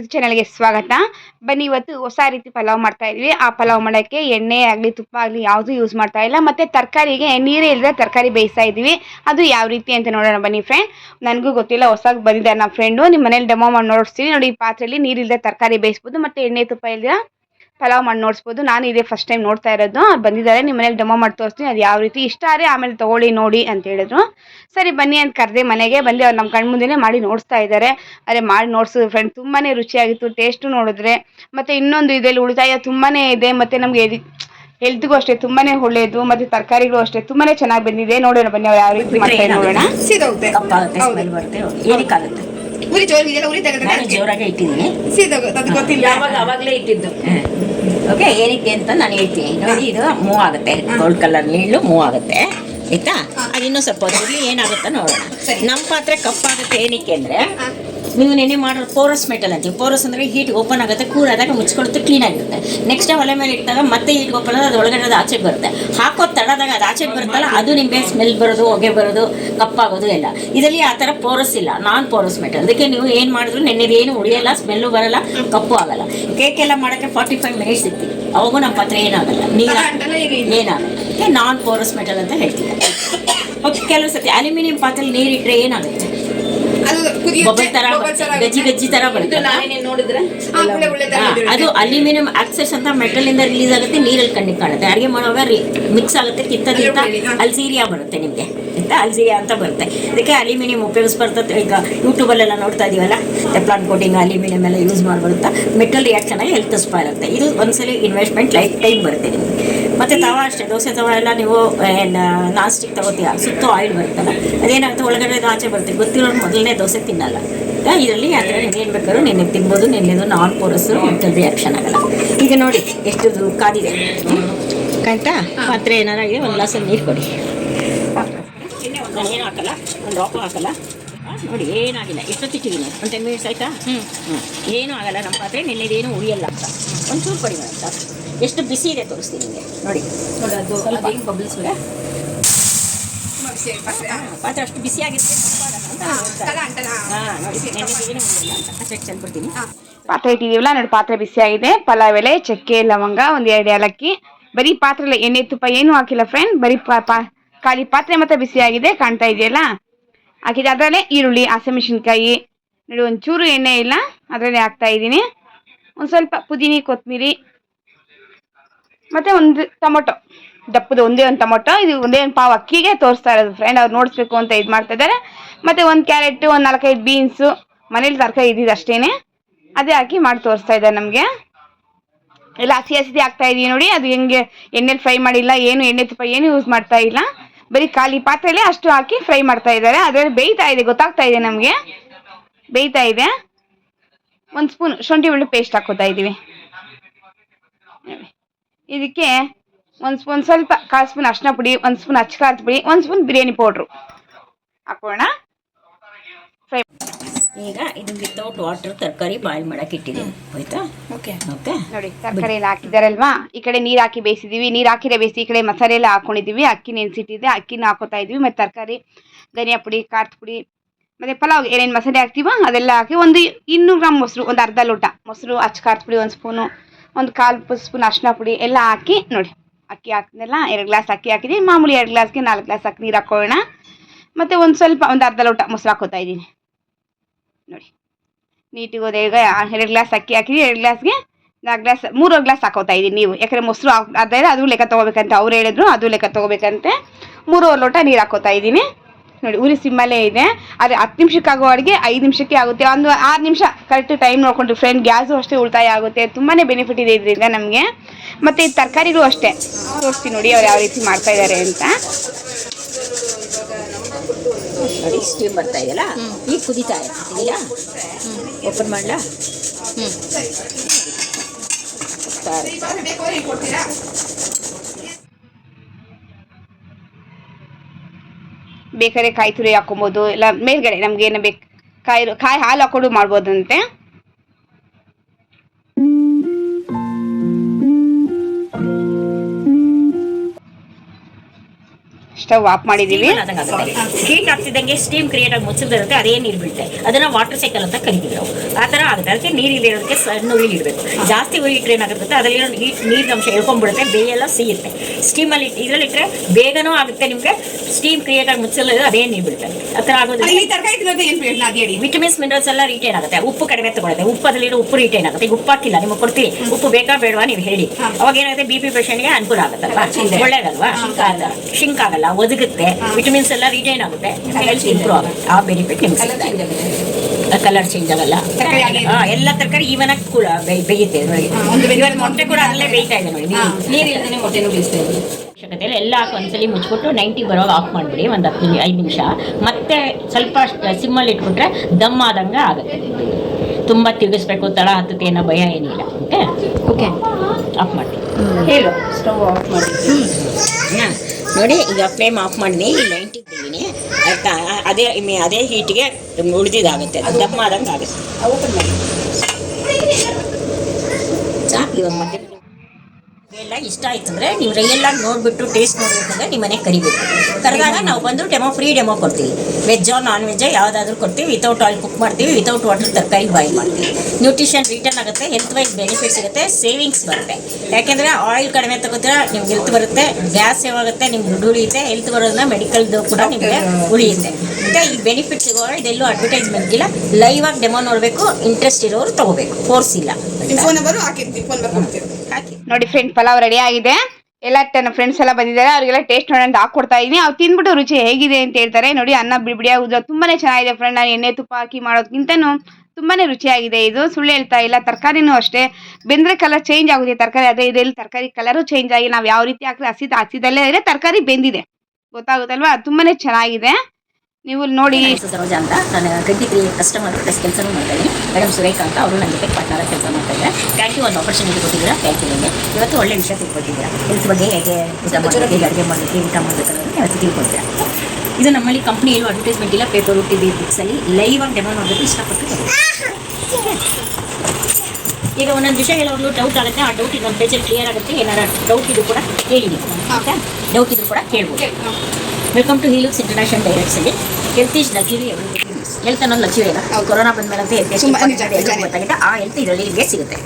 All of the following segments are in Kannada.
ಫ್ರೆಂಡ್ ಚಾನಲ್ಗೆ ಸ್ವಾಗತ. ಬನ್ನಿ, ಇವತ್ತು ಹೊಸ ರೀತಿ ಪಲಾವ್ ಮಾಡ್ತಾ ಇದ್ವಿ. ಆ ಪಲಾವ್ ಮಾಡೋಕ್ಕೆ ಎಣ್ಣೆ ಆಗಲಿ, ತುಪ್ಪ ಆಗಲಿ ಯಾವುದು ಯೂಸ್ ಮಾಡ್ತಾ ಇಲ್ಲ. ಮತ್ತು ತರಕಾರಿಗೆ ನೀರೇ ಇಲ್ಲದೆ ತರಕಾರಿ ಬೇಯಿಸ್ತಾ ಇದ್ದೀವಿ ಅದು ಯಾವ ರೀತಿ ಅಂತ ನೋಡೋಣ ಬನ್ನಿ ಫ್ರೆಂಡ್ ನನಗೂ ಗೊತ್ತಿಲ್ಲ, ಹೊಸಾಗಿ ಬಂದಿದ್ದಾರೆ ನಮ್ಮ ಫ್ರೆಂಡು ನಿಮ್ಮ ಮನೇಲಿ ಡೆಮೋ ಮಾಡಿ ನೋಡಿಸ್ತೀನಿ. ನೋಡಿ, ಈ ಪಾತ್ರೆಯಲ್ಲಿ ನೀರಿಲ್ಲದೆ ತರಕಾರಿ ಬೇಯಿಸ್ಬೋದು, ಮತ್ತು ಎಣ್ಣೆ ತುಪ್ಪ ಇಲ್ಲದೆ ಪಲಾವ್ ಮಾಡಿ ನೋಡಿಸ್ಬೋದು. ನಾನು ಇದೇ ಫಸ್ಟ್ ಟೈಮ್ ನೋಡ್ತಾ ಇರೋದು. ಅವ್ರು ಬಂದಿದ್ದಾರೆ. ನಿಮ್ಮ ಮನೇಲಿ ಡೆಮೋ ಮಾಡಿ ತೋರಿಸ್ತೀನಿ. ಅದು ಯಾವ ರೀತಿ ಇಷ್ಟ ಆದರೆ ಆಮೇಲೆ ತೊಗೊಳ್ಳಿ ನೋಡಿ ಅಂತ ಹೇಳಿದ್ರು. ಸರಿ ಬನ್ನಿ ಅಂತ ಕರೆದೆ ಮನೆಗೆ. ಬಂದು ಅವ್ರು ನಮ್ಮ ಕಣ್ಮುಂದೆನೇ ಮಾಡಿ ನೋಡಿಸ್ತಾ ಇದ್ದಾರೆ. ಅರೆ ಮಾಡಿ ನೋಡಿಸಿದ್ರು ಫ್ರೆಂಡ್ ತುಂಬಾ ರುಚಿಯಾಗಿತ್ತು. ಟೇಸ್ಟು ನೋಡಿದ್ರೆ. ಮತ್ತು ಇನ್ನೊಂದು ಇದರಲ್ಲಿ ಉಳಿತಾಯ ತುಂಬಾ ಇದೆ. ಮತ್ತು ನಮಗೆ ಹೆಲ್ತ್ಗೂ ಅಷ್ಟೇ ತುಂಬಾ ಒಳ್ಳೆಯದು ಮತ್ತು ತರಕಾರಿಗಳು ಅಷ್ಟೇ ತುಂಬಾ ಚೆನ್ನಾಗಿ ಬಂದಿದೆ. ನೋಡೋಣ ಬನ್ನಿ ಅವ್ರು ಯಾವ ರೀತಿ ಮಾಡ್ತಾರೆ ನೋಡೋಣ. ಉರಿ ಜೋರ್ ಇದೆಲ್ಲ ಉರಿ ತೆಗೆದ್ರೆ ಜೋರಾಗೆ ಇಟ್ಟಿದ್ದೀನಿ. ಸೀದೋಗುತ್ತೆ ಅದು ಗೊತ್ತಿಲ್ಲ ಯಾವಾಗ ಅವಾಗಲೇ ಇಟ್ಟಿದ್ದು. ಓಕೆ ಏನಕ್ಕೆ ಅಂತ ನಾನು ಹೇಳ್ತೀನಿ. ನೋಡಿ ಇದು ಮೂವ್ ಆಗುತ್ತೆ. ಗೋಲ್ಡ್ ಕಲರ್ ನೀಳು ಮೂವ್ ಆಗುತ್ತೆ. ಆಯ್ತಾ? ಅದು ಇನ್ನೂ ಸ್ವಲ್ಪ ಅದರಲ್ಲಿ ಏನಾಗುತ್ತೆ ನೋಡೋಣ. ನಮ್ಮ ಪಾತ್ರೆ ಕಪ್ಪಾಗುತ್ತೆ ಏನಕ್ಕೆ ಅಂದ್ರೆ ನೀವು ನೆನೆ ಮಾಡಿರೋ ಪೋರಸ್ ಮೆಟಲ್ ಅಂತೀವಿ ಪೋರಸ್ ಅಂದರೆ ಹೀಟ್ ಓಪನ್ ಆಗುತ್ತೆ ಕೂಲ್ ಆದಾಗ ಕ್ಲೀನ್ ಆಗಿರುತ್ತೆ. ನೆಕ್ಸ್ಟ್ ಒಲೆ ಮೇಲೆ ಇಟ್ಟಾಗ ಮತ್ತೆ ಹೀಟ್ ಓಪನ್ ಆದಾಗ ಅದು ಒಳಗಡೆ ಅದು ಆಚೆಗೆ ಬರುತ್ತೆ. ಹಾಕೋ ತಡದಾಗ ಅದು ಆಚೆಗೆ ಬರುತ್ತಲ್ಲ ಅದು ನಿಮಗೆ ಸ್ಮೆಲ್ ಬರೋದು ಹೊಗೆ ಬರೋದು ಕಪ್ಪಾಗೋದು ಎಲ್ಲ ಇದರಲ್ಲಿ ಆ ಥರ ಪೋರಸ್ ಇಲ್ಲ ನಾನ್ ಪೋರಸ್ ಮೆಟಲ್ ಅದಕ್ಕೆ ನೀವು ಏನು ಮಾಡಿದ್ರು ನೆನ್ನೆದು ಏನು ಉಳಿಯಲ್ಲ ಸ್ಮೆಲ್ಲು ಬರಲ್ಲ ಕಪ್ಪು ಆಗಲ್ಲ. ಕೇಕ್ ಎಲ್ಲ ಮಾಡೋಕ್ಕೆ ಫಾರ್ಟಿ ಫೈವ್ ಮಿನಿಟ್ಸ್ ಇರ್ತೀವಿ ಅವಾಗೂ ನಮ್ಮ ಪಾತ್ರೆ ಏನಾಗಲ್ಲ ನೀರು. ಏನಾಗಲ್ಲ ನಾನ್ ಪೋರಸ್ ಮೆಟಲ್ ಅಂತ ಹೇಳ್ತೀವಿ. ಓಕೆ ಕೆಲವು ಸತಿ ಅಲ್ಯೂಮಿನಿಯಂ ಪಾತ್ರೆಲಿ ನೀರಿಟ್ಟರೆ ಏನಾಗುತ್ತೆ? ಗಜ್ಜಿ ಗಜ್ಜಿ ತರ ಬರುತ್ತೆ. ಅದು ಅಲ್ಯೂಮಿನಿಯಂ ಆಕ್ಸೆಸ್ ಅಂತ ಮೆಟಲ್ ಇಂದ ರಿಲೀಸ್ ಆಗುತ್ತೆ ನೀರಲ್ಲಿ ಕಣ್ಣಿಗೆ ಕಾಣುತ್ತೆ. ಅಡುಗೆ ಮಾಡುವಾಗ ಮಿಕ್ಸ್ ಆಗುತ್ತೆ ಕಿತ್ತದಿಂದ ಅಲ್ಲೇ ಹಾ. ಅಲ್ಸೀರಿಯಾ ಬರುತ್ತೆ ನಿಮಗೆ. ಆಯ್ತಾ ಅಲ್ಸಿಗೆ ಅಂತ ಬರುತ್ತೆ. ಅದಕ್ಕೆ ಅಲ್ಯೂಮಿನಿಯಂ ಉಪಯೋಗಿಸ್ಬಾರ್ದು ಈಗ ಯೂಟ್ಯೂಬಲ್ಲೆಲ್ಲ ನೋಡ್ತಾ ಇದೀವಲ್ಲ? ಟೆಪ್ಲಾನ್ ಕೋಟಿಂಗ್ ಅಲ್ಯೂಮಿನಿಯಂ ಎಲ್ಲ ಯೂಸ್ ಮಾಡ್ಬರುತ್ತಾ ಮೆಟಲ್ ರಿಯಾಕ್ಷನ್ ಆಗಿ ಹೆಲ್ತ್ ಸ್ಪಾ ಆಗುತ್ತೆ. ಇದು ಒಂದ್ಸಲಿ ಇನ್ವೆಸ್ಟ್ಮೆಂಟ್ ಲೈಫ್ ಟೈಮ್ ಬರುತ್ತೆ ನಿಮಗೆ. ಮತ್ತೆ ತವಾ ಅಷ್ಟೇ, ದೋಸೆ ತವ ಎಲ್ಲ ನೀವು ನಾನ್ ಸ್ಟಿಕ್ ತಗೋತೀಯ? ಸುತ್ತ ಆಯಿಲ್ ಬರುತ್ತಲ್ಲ. ಅದೇನಾಗುತ್ತೆ, ಒಳಗಡೆ ಆಚೆ ಬರುತ್ತೆ. ಗೊತ್ತಿರೋರು ಮೊದಲನೇ ದೋಸೆ ತಿನ್ನಲ್ಲ. ಇದರಲ್ಲಿ ಆ ಏನು ಬೇಕಾದ್ರೂ ನೆನ್ನೆ ತಿನ್ಬೋದು, ನೆನ್ನೆದು ನಾನ್ ಪೋರಸ್ಸು ಮೆಟಲ್ ರಿಯಾಕ್ಷನ್ ಆಗಲ್ಲ. ಈಗ ನೋಡಿ, ಎಷ್ಟು ಕಾದಿದೆ ಕಾಯ್ತಾ ಪಾತ್ರೆ ಏನಾರಾಗಿದೆ? ಒಂದು ಗ್ಲಾಸಲ್ಲಿ ನೀರು ಕೊಡಿ. ಒಂದು ಏನು ಹಾಕಲ್ಲ ಒಂದು ಡ್ರಾಪು ಹಾಕಲ್ಲ. ನೋಡಿ ಏನಾಗಿಲ್ಲ ಎಷ್ಟೊತ್ತಿಟ್ಟಿದ್ದೀನಿ ಒಂದು ಟೆನ್ ಮಿನಿಟ್ಸ್ ಆಯಿತಾ? ಹ್ಞೂ ಹ್ಞೂ ಏನೂ ಆಗಲ್ಲ ನಮ್ಮ ಪಾತ್ರೆ ನಿನ್ನೆದೇನು ಉಳಿಯಲ್ಲ ಅಂತ. ಒಂಚೂರು ಕೊಡಿ ಅಂತ ಎಷ್ಟು ಬಿಸಿ ಇದೆ ತೋರಿಸ್ತೀನಿ ನಿಮಗೆ. ನೋಡಿ. ನೋಡಿ ಅದು ಸ್ವಲ್ಪ. ಬಬಲ್ಸ್ ಇದೆ. ಬಿಸಿ ಪಾತ್ರೆ. ಅಷ್ಟು ಹಾ, ನೋಡಿ ಬಿಸಿ. ನೆನ್ನೆದೇನು ಉಳಿಯಲ್ಲ ಅಂತ. ಅಷ್ಟೇ ಚೆಲ್ಬಿಡ್ತೀನಿ ಪಾತ್ರೆ ಇಟ್ಟಿದೀವಲ್ಲ ನೋಡಿ ಪಾತ್ರೆ ಬಿಸಿಯಾಗಿದೆ. ಪಲಾವ್ ಎಲೆ ಚಕ್ಕೆ ಲವಂಗ ಒಂದು ಎರಡು ಏಲಕ್ಕಿ. ಬರೀ ಪಾತ್ರೆ ಎಣ್ಣೆ ತುಪ್ಪ ಏನೂ ಹಾಕಿಲ್ಲ ಫ್ರೆಂಡ್ ಬರೀ ಪಾ- ಪಾ- ಖಾಲಿ ಪಾತ್ರೆ ಮಾತ್ರ ಬಿಸಿಯಾಗಿದೆ, ಕಾಣ್ತಾ ಇದೆಯಲ್ಲ? ಹಾಕಿದೆ ಅದರಲ್ಲೇ ಈರುಳ್ಳಿ, ಹಸಿಮೆಣಸಿನ್ಕಾಯಿ, ನೋಡಿ ಒಂಚೂರು ಎಣ್ಣೆ ಇಲ್ಲ, ಅದರಲ್ಲೇ ಹಾಕ್ತಾ ಇದ್ದೀನಿ. ಒಂದು ಸ್ವಲ್ಪ ಪುದೀನಿ ಕೊತ್ತಂಬರಿ ಮತ್ತೆ ಒಂದು ಟೊಮೊಟೊ. ದಪ್ಪದ ಒಂದೇ ಒಂದು ಟೊಮೊಟೊ, ಇದು ಒಂದೇ ಒಂದು ಪಾವು ಅಕ್ಕಿಗೆ ತೋರಿಸ್ತಾ ಇರೋದು ಫ್ರೆಂಡ್ ಅವ್ರು ನೋಡಿಸ್ಬೇಕು ಅಂತ ಇದು ಮಾಡ್ತಾ ಇದ್ದಾರೆ. ಮತ್ತೆ ಒಂದು ಕ್ಯಾರೆಟ್, ಒಂದು ನಾಲ್ಕೈದು ಬೀನ್ಸು, ಮನೇಲಿ ತರಕಾರಿ ಇದ್ದಿದ್ದು ಅಷ್ಟೇ ಅದೇ ಹಾಕಿ ಮಾಡಿ ತೋರಿಸ್ತಾ ಇದ್ದಾರೆ ನಮಗೆ. ಎಲ್ಲ ಹಸಿ ಹಸಿ ಆಗ್ತಾ ಇದೀವಿ ನೋಡಿ, ಅದು ಹೆಂಗೆ ಎಣ್ಣೆಲಿ ಫ್ರೈ ಮಾಡಿಲ್ಲ, ಏನು ಎಣ್ಣೆ ತುಪ್ಪ, ಏನು ಯೂಸ್ ಮಾಡ್ತಾ ಇಲ್ಲ. ಬರೀ ಖಾಲಿ ಪಾತ್ರೆಯಲ್ಲಿ ಅಷ್ಟು ಹಾಕಿ ಫ್ರೈ ಮಾಡ್ತಾ ಇದ್ದಾರೆ. ಅದರಲ್ಲಿ ಬೇಯ್ತಾ ಇದೆ, ಗೊತ್ತಾಗ್ತಾ ಇದೆ ನಮಗೆ? ಬೇಯ್ತಾ ಇದೆ. ಒಂದು ಸ್ಪೂನ್ ಶುಂಠಿ ಬೆಳ್ಳುಳ್ಳಿ ಪೇಸ್ಟ್ ಹಾಕೋತಾ ಇದ್ದೀವಿ. ಇದಕ್ಕೆ ಒಂದು ಸ್ಪೂನ್ ಸ್ವಲ್ಪ ಕಾಲು ಸ್ಪೂನ್ ಅರಿಶಿನ ಪುಡಿ, ಒಂದು ಸ್ಪೂನ್ ಅಚ್ಚಕಾರದ ಪುಡಿ, ಒಂದು ಸ್ಪೂನ್ ಬಿರಿಯಾನಿ ಪೌಡ್ರು ಹಾಕೋಣ. ಫ್ರೈ ಈಗ ಇದು ವಿತೌಟ್ ವಾಟರ್ ತರಕಾರಿ ಬಾಯ್ಲ್ ಮಾಡಕ್ಕೆ ಇಟ್ಟಿದ್ದೀನಿ ಆಯ್ತಾ? ಓಕೆ ಓಕೆ ನೋಡಿ ತರಕಾರಿ ಎಲ್ಲ ಹಾಕಿದಾರಲ್ವಾ ಈ ಕಡೆ ನೀರು ಹಾಕಿ ಬೇಯಿಸಿದೀವಿ. ನೀರು ಹಾಕಿದ್ರೆ ಬೇಯಿಸಿ ಈ ಕಡೆ ಮಸಾಲೆ ಎಲ್ಲ ಹಾಕೊಂಡಿದ್ದೀವಿ ಅಕ್ಕಿ ನೆನೆಸಿಟ್ಟಿದ್ದೆ ಅಕ್ಕಿನ ಹಾಕೋತಾ ಇದೀವಿ. ಮತ್ತು ತರಕಾರಿ ಧನಿಯಾ ಪುಡಿ ಖಾರದ ಪುಡಿ ಮತ್ತು ಪಲಾವ್ ಏನೇನು ಮಸಾಲೆ ಹಾಕ್ತೀವೋ ಅದೆಲ್ಲ ಹಾಕಿ ಒಂದು ಇನ್ನೂರು ಗ್ರಾಮ್ ಮೊಸರು ಒಂದು ಅರ್ಧ ಲೋಟ ಮೊಸರು ಅಚ್ಚ ಖಾರದ ಪುಡಿ ಒಂದು ಸ್ಪೂನು ಒಂದು ಕಾಲು ಸ್ಪೂನ್ ಅರಿಶಿನ ಪುಡಿ ಎಲ್ಲ ಹಾಕಿ ನೋಡಿ. ಅಕ್ಕಿ ಹಾಕಿದ್ನೆಲ್ಲ ಎರಡು ಗ್ಲಾಸ್ ಅಕ್ಕಿ ಹಾಕಿದ್ದೀನಿ ಮಾಮೂಲಿ ಎರಡು ಗ್ಲಾಸ್ಗೆ ನಾಲ್ಕು ಗ್ಲಾಸ್ ಅಕ್ಕಿ ನೀರು ಹಾಕೋಣ. ಮತ್ತು ಒಂದು ಸ್ವಲ್ಪ ಒಂದು ಅರ್ಧ ಲೋಟ ಮೊಸರು ಹಾಕೋತಾ ಇದ್ದೀನಿ ನೋಡಿ. ನೀಟಿಗೆ ಹೋದ ಈಗ ಎರಡು ಗ್ಲಾಸ್ ಅಕ್ಕಿ ಹಾಕಿದ್ವಿ, ಎರಡು ಗ್ಲಾಸ್ಗೆ ನಾಲ್ಕು ಗ್ಲಾಸ್, ಮೂರು ಗ್ಲಾಸ್ ಹಾಕೋತಾ ಇದ್ದೀನಿ ನೀವು. ಯಾಕಂದರೆ ಮೊಸರು ಹಾಕ್- ಅದೇ ಲೆಕ್ಕ ತೊಗೋಬೇಕಂತ ಅವ್ರು ಹೇಳಿದ್ರು, ಅದು ಲೆಕ್ಕ ತೊಗೋಬೇಕಂತೆ. ಮೂರುವರೆ ಲೋಟ ನೀರು ಹಾಕೋತಾ ಇದ್ದೀನಿ ನೋಡಿ ಉರಿ ಸಿಮ್ಮಲ್ಲೇ ಇದೆ. ಆದರೆ ಹತ್ತು ನಿಮಿಷಕ್ಕೆ ಆಗೋ ಅಡುಗೆ ಐದು ನಿಮಿಷಕ್ಕೆ ಆಗುತ್ತೆ. ಒಂದು ಆರು ನಿಮಿಷ ಕರೆಕ್ಟ್ ಟೈಮ್ ನೋಡ್ಕೊಂಡ್ರಿ ಫ್ರೆಂಡ್ ಗ್ಯಾಸು ಅಷ್ಟೇ ಉಳಿತಾಯ ಆಗುತ್ತೆ. ತುಂಬಾ ಬೆನಿಫಿಟ್ ಇದೆ ಇದರಿಂದ ನಮಗೆ. ಮತ್ತು ಈ ತರಕಾರಿಗಳು ಅಷ್ಟೇ. ತೋರಿಸ್ತೀನಿ ನೋಡಿ ಅವ್ರು ಯಾವ ರೀತಿ ಮಾಡ್ತಾಯಿದ್ದಾರೆ ಅಂತ. ನೋಡಿ ಸ್ಟೀಮ್ ಬರ್ತಾ ಇದೆಯಲ್ಲ? ಈಗ ಕುದಿತಾ ಇದೆಯಾ? ಓಪನ್ ಮಾಡಲಾ? ಕೊಡ್ತೀರಾ ಬೇಕಾದ್ರೆ ಕಾಯಿ ತುರಿ ಹಾಕೊಬೋದು ಇಲ್ಲ ಮೇಲ್ಗಡೆ ನಮ್ಗೆ ಏನು ಬೇಕು? ಕಾಯಿ ಕಾಯಿ ಹಾಲು ಹಾಕೊಂಡು ಮಾಡ್ಬೋದಂತೆ? ಸ್ಟವ್ ಆಫ್ ಮಾಡಿದೀವಿ. ಹೀಟ್ ಆಗ್ತಿದ್ದಂಗೆ ಸ್ಟೀಮ್ ಕ್ರಿಯೇಟ್ ಆಗಿ ಮುಚ್ಚಿದಿರುತ್ತೆ ಅದೇ ನೀರು ಬೀಳುತ್ತೆ. ಅದನ್ನ ವಾಟರ್ ಸೈಕಲ್ ಅಂತ ಕರಿತೀವಿ ನಾವು. ಆ ತರ ಆಗುತ್ತೆ. ಅದಕ್ಕೆ ನೀರು ಇಲ್ಲಿರೋದಕ್ಕೆ ಸಣ್ಣ ಉರಿ ಇಡಬೇಕು. ಜಾಸ್ತಿ ಉರಿ ಇಟ್ಟರೆ ಏನಾಗುತ್ತೆ ಅದರಲ್ಲಿರೋ ಹೀಟ್ ನೀರಿನ ಅಂಶ ಎಳ್ಕೊಂಡ್ಬಿಡುತ್ತೆ ಬೇಯೆಲ್ಲ ಸಿಗುತ್ತೆ ಸ್ಟೀಮಲ್ಲಿ ಇದರಲ್ಲಿ ಇಟ್ಟರೆ ಬೇಗನೂ ಆಗುತ್ತೆ ನಿಮಗೆ. ಸ್ಟೀಮ್ ಕ್ರಿಯೇಟ್ ಆಗಿ ಮುಚ್ಚಲ್ಲ ಅದೇ ನೀರು ಬೀಳುತ್ತೆ. ಆ ತರ ಆಗೋದು ವಿಟಮಿನ್ಸ್ ಮಿನರಲ್ಸ್ ಎಲ್ಲ ರಿಟೇನ್ ಆಗುತ್ತೆ ಉಪ್ಪು ಕಡಿಮೆ ತಗೊಳುತ್ತೆ. ಉಪ್ಪು ಅದರಲ್ಲಿರೋ ಉಪ್ಪು ರಿಟೇನ್ ಆಗುತ್ತೆ ಈಗ ಉಪ್ಪು ಹಾಕಿಲ್ಲ ನಿಮಗೆ ಕೊಡ್ತೀವಿ ಉಪ್ಪು ಬೇಕಾ ಬೇಡವಾ? ನೀವು ಹೇಳಿ. ಅವಾಗ ಏನಾಗುತ್ತೆ? ಬಿ ಪಿ ಪೇಷಂಟ್ಗೆ ಅನುಕೂಲ ಆಗುತ್ತಲ್ವಾ? ಒಳ್ಳೇದಲ್ವಾ? ಶಿಂಕ್ ಆಗಲ್ಲ. ಒದಗುತ್ತೆ ವಿಟಮಿನ್ಸ್ ಎಲ್ಲ ರಿಟೈನ್ ಆಗುತ್ತೆ. ಹೆಲ್ತ್ ಇಂಪ್ರೂವ್ ಆಗುತ್ತೆ. ಆ ಬೆನಿಫಿಟ್ ನಿಮ್ಗೆ ಕಲರ್ ಚೇಂಜ್ ಆಗಲ್ಲ. ಎಲ್ಲ ತರಕಾರಿ ಈವನ್ ಕೂಡ ಬೇಯುತ್ತೆ ನೋಡಿ. ಮೊಟ್ಟೆ ಕೂಡ ಅಲ್ಲೇ ಬೇಯ್ತಾ ಇದೆ ನೋಡಿ. ನೀರ್ ಇಲ್ದೇನೆ ಮೊಟ್ಟೆನೂ ಬೇಯಿಸ್ತಾ ಇದ್ದೀವಿ ಅವಶ್ಯಕತೆ ಇಲ್ಲ ಎಲ್ಲ ಹಾಕಿ ಒಂದ್ಸಲಿ ಮುಚ್ಚಿಬಿಟ್ಟು ನೈಂಟಿ ಬರೋವಾಗ ಆಫ್ ಮಾಡಿಬಿಡಿ ಒಂದು ಹತ್ತು ನಿಮಿಷ ಐದು ನಿಮಿಷ. ಮತ್ತೆ ಸ್ವಲ್ಪ ಸಿಮ್ಮಲ್ಲಿ ಇಟ್ಬಿಟ್ರೆ ದಮ್ ಆದಂಗೆ ಆಗುತ್ತೆ. ತುಂಬ ತಿರುಗಿಸ್ಬೇಕು ತಳ ಹತ್ತುತ್ತೆ ಅನ್ನೋ ಭಯ ಏನಿಲ್ಲ. ಓಕೆ ಓಕೆ ಆಫ್ ಮಾಡಿ ಹೇಳು. ಸ್ಟವ್ ಆಫ್ ಮಾಡಿ ನೋಡಿ ಈಗ ಫ್ಲೇಮ್ ಆಫ್ ಮಾಡಿನಿ ಇಲ್ಲಿ ನೈಂಟಿ ಇದ್ದೀನಿ ಆಯ್ತಾ? ಅದೇ ಅದೇ ಹೀಟಿಗೆ ಉಳಿದಿದ್ದಾಗುತ್ತೆ ದಮ್ಮ ಆದಂಗೆ ಆಗುತ್ತೆ ಓಪನ್ ಮಾಡಿ. ಸಾಕು ಇವಾಗ ಮತ್ತೆ ಎಲ್ಲ ಇಷ್ಟ ಆಯ್ತು ಅಂದ್ರೆ ನೀವು ರಿಯಲ್ ಆಗಿ ನೋಡ್ಬಿಟ್ಟು ಟೇಸ್ಟ್ ನೋಡ್ಬೇಕಂದ್ರೆ ನಿಮ್ಮ ಮನೆಗೆ ಕರಿಬೇಕು. ಕರೆದಾಗ ನಾವು ಬಂದು ಡೆಮೋ ಫ್ರೀ ಡೆಮೋ ಕೊಡ್ತೀವಿ. ವೆಜ್ಜೋ ನಾನ್ ವೆಜ್ಜೋ ಯಾವುದಾದ್ರೂ ಕೊಡ್ತೀವಿ. ವಿತೌಟ್ ಆಯಿಲ್ ಕುಕ್ ಮಾಡ್ತೀವಿ. ವಿತೌಟ್ ವಾಟರ್ ತರಕಾರಿ ಬಾಯ್ಲ್ ಮಾಡ್ತೀವಿ. ನ್ಯೂಟ್ರಿಷನ್ ರಿಟರ್ನ್ ಆಗುತ್ತೆ. ಹೆಲ್ತ್ ವೈಸ್ ಬೆನಿಫಿಟ್ ಸಿಗುತ್ತೆ ಸೇವಿಂಗ್ಸ್ ಬರುತ್ತೆ. ಯಾಕೆಂದ್ರೆ ಆಯಿಲ್ ಕಡಿಮೆ ತಗೋತೀರ, ನಿಮ್ಗೆ ಹೆಲ್ತ್ ಬರುತ್ತೆ. ಗ್ಯಾಸ್ ಸೇವ್ ಆಗುತ್ತೆ ನಿಮ್ಗೆ ದುಡ್ಡು ಉಳಿಯುತ್ತೆ ಹೆಲ್ತ್ ಬರೋದನ್ನ ಮೆಡಿಕಲ್ದು ಕೂಡ ನಿಮಗೆ ಉಳಿಯುತ್ತೆ. ಮತ್ತೆ ಈ ಬೆನಿಫಿಟ್ ಸಿಗೋರು ಇದೆಲ್ಲೂ ಅಡ್ವರ್ಟೈಸ್ಮೆಂಟ್ ಇಲ್ಲ ಲೈವ್ ಆಗಿ ಡೆಮೋ ನೋಡಬೇಕು. ಇಂಟ್ರೆಸ್ಟ್ ಇರೋರು ತಗೋಬೇಕು. ಫೋರ್ಸ್ ಇಲ್ಲ. ಫೋನ್ ನಂಬರ್ ಹಾಕಿರ್ತೀವಿ ಫೋನ್ ನಂಬರ್ ಕೊಡ್ತೀವಿ ನೋಡಿ ಫ್ರೆಂಡ್ ಪಲಾವ್ ರೆಡಿ ಆಗಿದೆ. ಎಲ್ಲ ನನ್ನ ಫ್ರೆಂಡ್ಸ್ ಎಲ್ಲ ಬಂದಿದ್ದಾರೆ. ಅವರಿಗೆಲ್ಲ ಟೇಸ್ಟ್ ನೋಡೋಣ ಹಾಕೊಡ್ತಾ ಇದೀನಿ. ಅವ್ರು ತಿಂದ್ಬಿಟ್ಟು ರುಚಿ ಹೇಗಿದೆ ಅಂತ ಹೇಳ್ತಾರೆ. ನೋಡಿ ಅನ್ನ ಬಿಡಿ ಬಿಡಿ ಆಗುದು ತುಂಬಾನೇ ಚೆನ್ನಾಗಿದೆ ಫ್ರೆಂಡ್ ನಾನು ಎಣ್ಣೆ ತುಪ್ಪ ಹಾಕಿ ಮಾಡೋದಕ್ಕಿಂತನೂ ತುಂಬಾನೇ ರುಚಿಯಾಗಿದೆ ಇದು. ಸುಳ್ಳು ಹೇಳ್ತಾ ಇಲ್ಲ. ತರಕಾರಿನೂ ಅಷ್ಟೇ. ಬೆಂದ್ರೆ ಕಲರ್ ಚೇಂಜ್ ಆಗುತ್ತೆ ತರಕಾರಿ. ಅದೇ ಇದರಲ್ಲಿ ತರಕಾರಿ ಕಲರು ಚೇಂಜ್ ಆಗಿ ನಾವು ಯಾವ ರೀತಿ ಹಾಕಿದ್ರೆ ಹಸಿದ ಹಸಿದಲ್ಲೇ ಇದ್ರೆ ತರಕಾರಿ ಬೆಂದಿದೆ. ಗೊತ್ತಾಗುತ್ತಲ್ವಾ? ತುಂಬಾನೇ ಚೆನ್ನಾಗಿದೆ. ನೀವು ನೋಡಿ ಸರೋಜ ಅಂತ. ನಾನು ಟ್ವೆಂಟಿ ತ್ರೀ ಕಸ್ಟಮರ್ ಪ್ಲಸ್ ಕೆಲಸನೂ ಮಾಡ್ತಾ ಇದ್ದೀನಿ. ಮೇಡಮ್ ಸುರೇಖ ಅಂತ ಅವರು ನನ್ನ ಜೊತೆ ಪಾರ್ಟ್ನರ ಕೆಲಸ ಮಾಡ್ತಾ ಇದ್ದಾರೆ. ಥ್ಯಾಂಕ್ ಯು ಒಂದು ಆಪರ್ಚುನಿಟಿ ಕೊಟ್ಟಿದ್ದೀರಾ? ಥ್ಯಾಂಕ್ ಯು ನಿಮಗೆ. ಇವತ್ತು ಒಳ್ಳೆ ವಿಷಯ ತಿಳ್ಕೊಟ್ಟಿದ್ದೀರಾ? ಹೆಲ್ತ್ ಬಗ್ಗೆ ಹೇಗೆ ಊಟ ಹೇಗೆ ಅಡುಗೆ ಮಾಡಬೇಕು ಊಟ ಮಾಡಬೇಕು ಅಂತ ಇವತ್ತು ಇದು ನಮ್ಮಲ್ಲಿ ಕಂಪ್ನಿ ಏನು ಅಡ್ವರ್ಟೈಸ್ಮೆಂಟ್ ಇಲ್ಲ ಪೇಪರ್ ಟಿ ವಿ ಬುಕ್ಸಲ್ಲಿ ಲೈವ್ ಆಗಿ ಡೆಮೋ ನೋಡಬೇಕು ಇಷ್ಟಪಟ್ಟು ಈಗ ಒಂದೊಂದು ವಿಷಯ ಹೇಳೋದು ಡೌಟ್ ಆಗುತ್ತೆ. ಆ ಡೌಟ್ ಇನ್ನೊಂದು ಪೇಜಲ್ಲಿ ಕ್ಲಿಯರ್ ಆಗುತ್ತೆ. ಏನಾರ ಡೌಟ್ ಇದು ಕೂಡ ಕೇಳಿ ಓಕೆ ಡೌಟ್ ಇದ್ರು ಕೂಡ ಕೇಳ್ಬೋದು. Welcome to Hilux international directs ಅಲ್ಲಿ ಹೆಲ್ತ್ ಈಸ್ ಲಕ್ಸುರಿ ಹೆಲ್ತ್ ಅನ್ನೋದು ಲಕ್ಸುರಿ ಹೌದು. ಕೊರೋನಾ ಬಂದ್ಮೇಲೆ ಅಂತ ಹೆಲ್ತ್. ಗೊತ್ತಾಗಿದೆ. ಆ ಹೆಲ್ತ್ ಇದರಲ್ಲಿ ನಿಮಗೆ ಸಿಗುತ್ತೆ.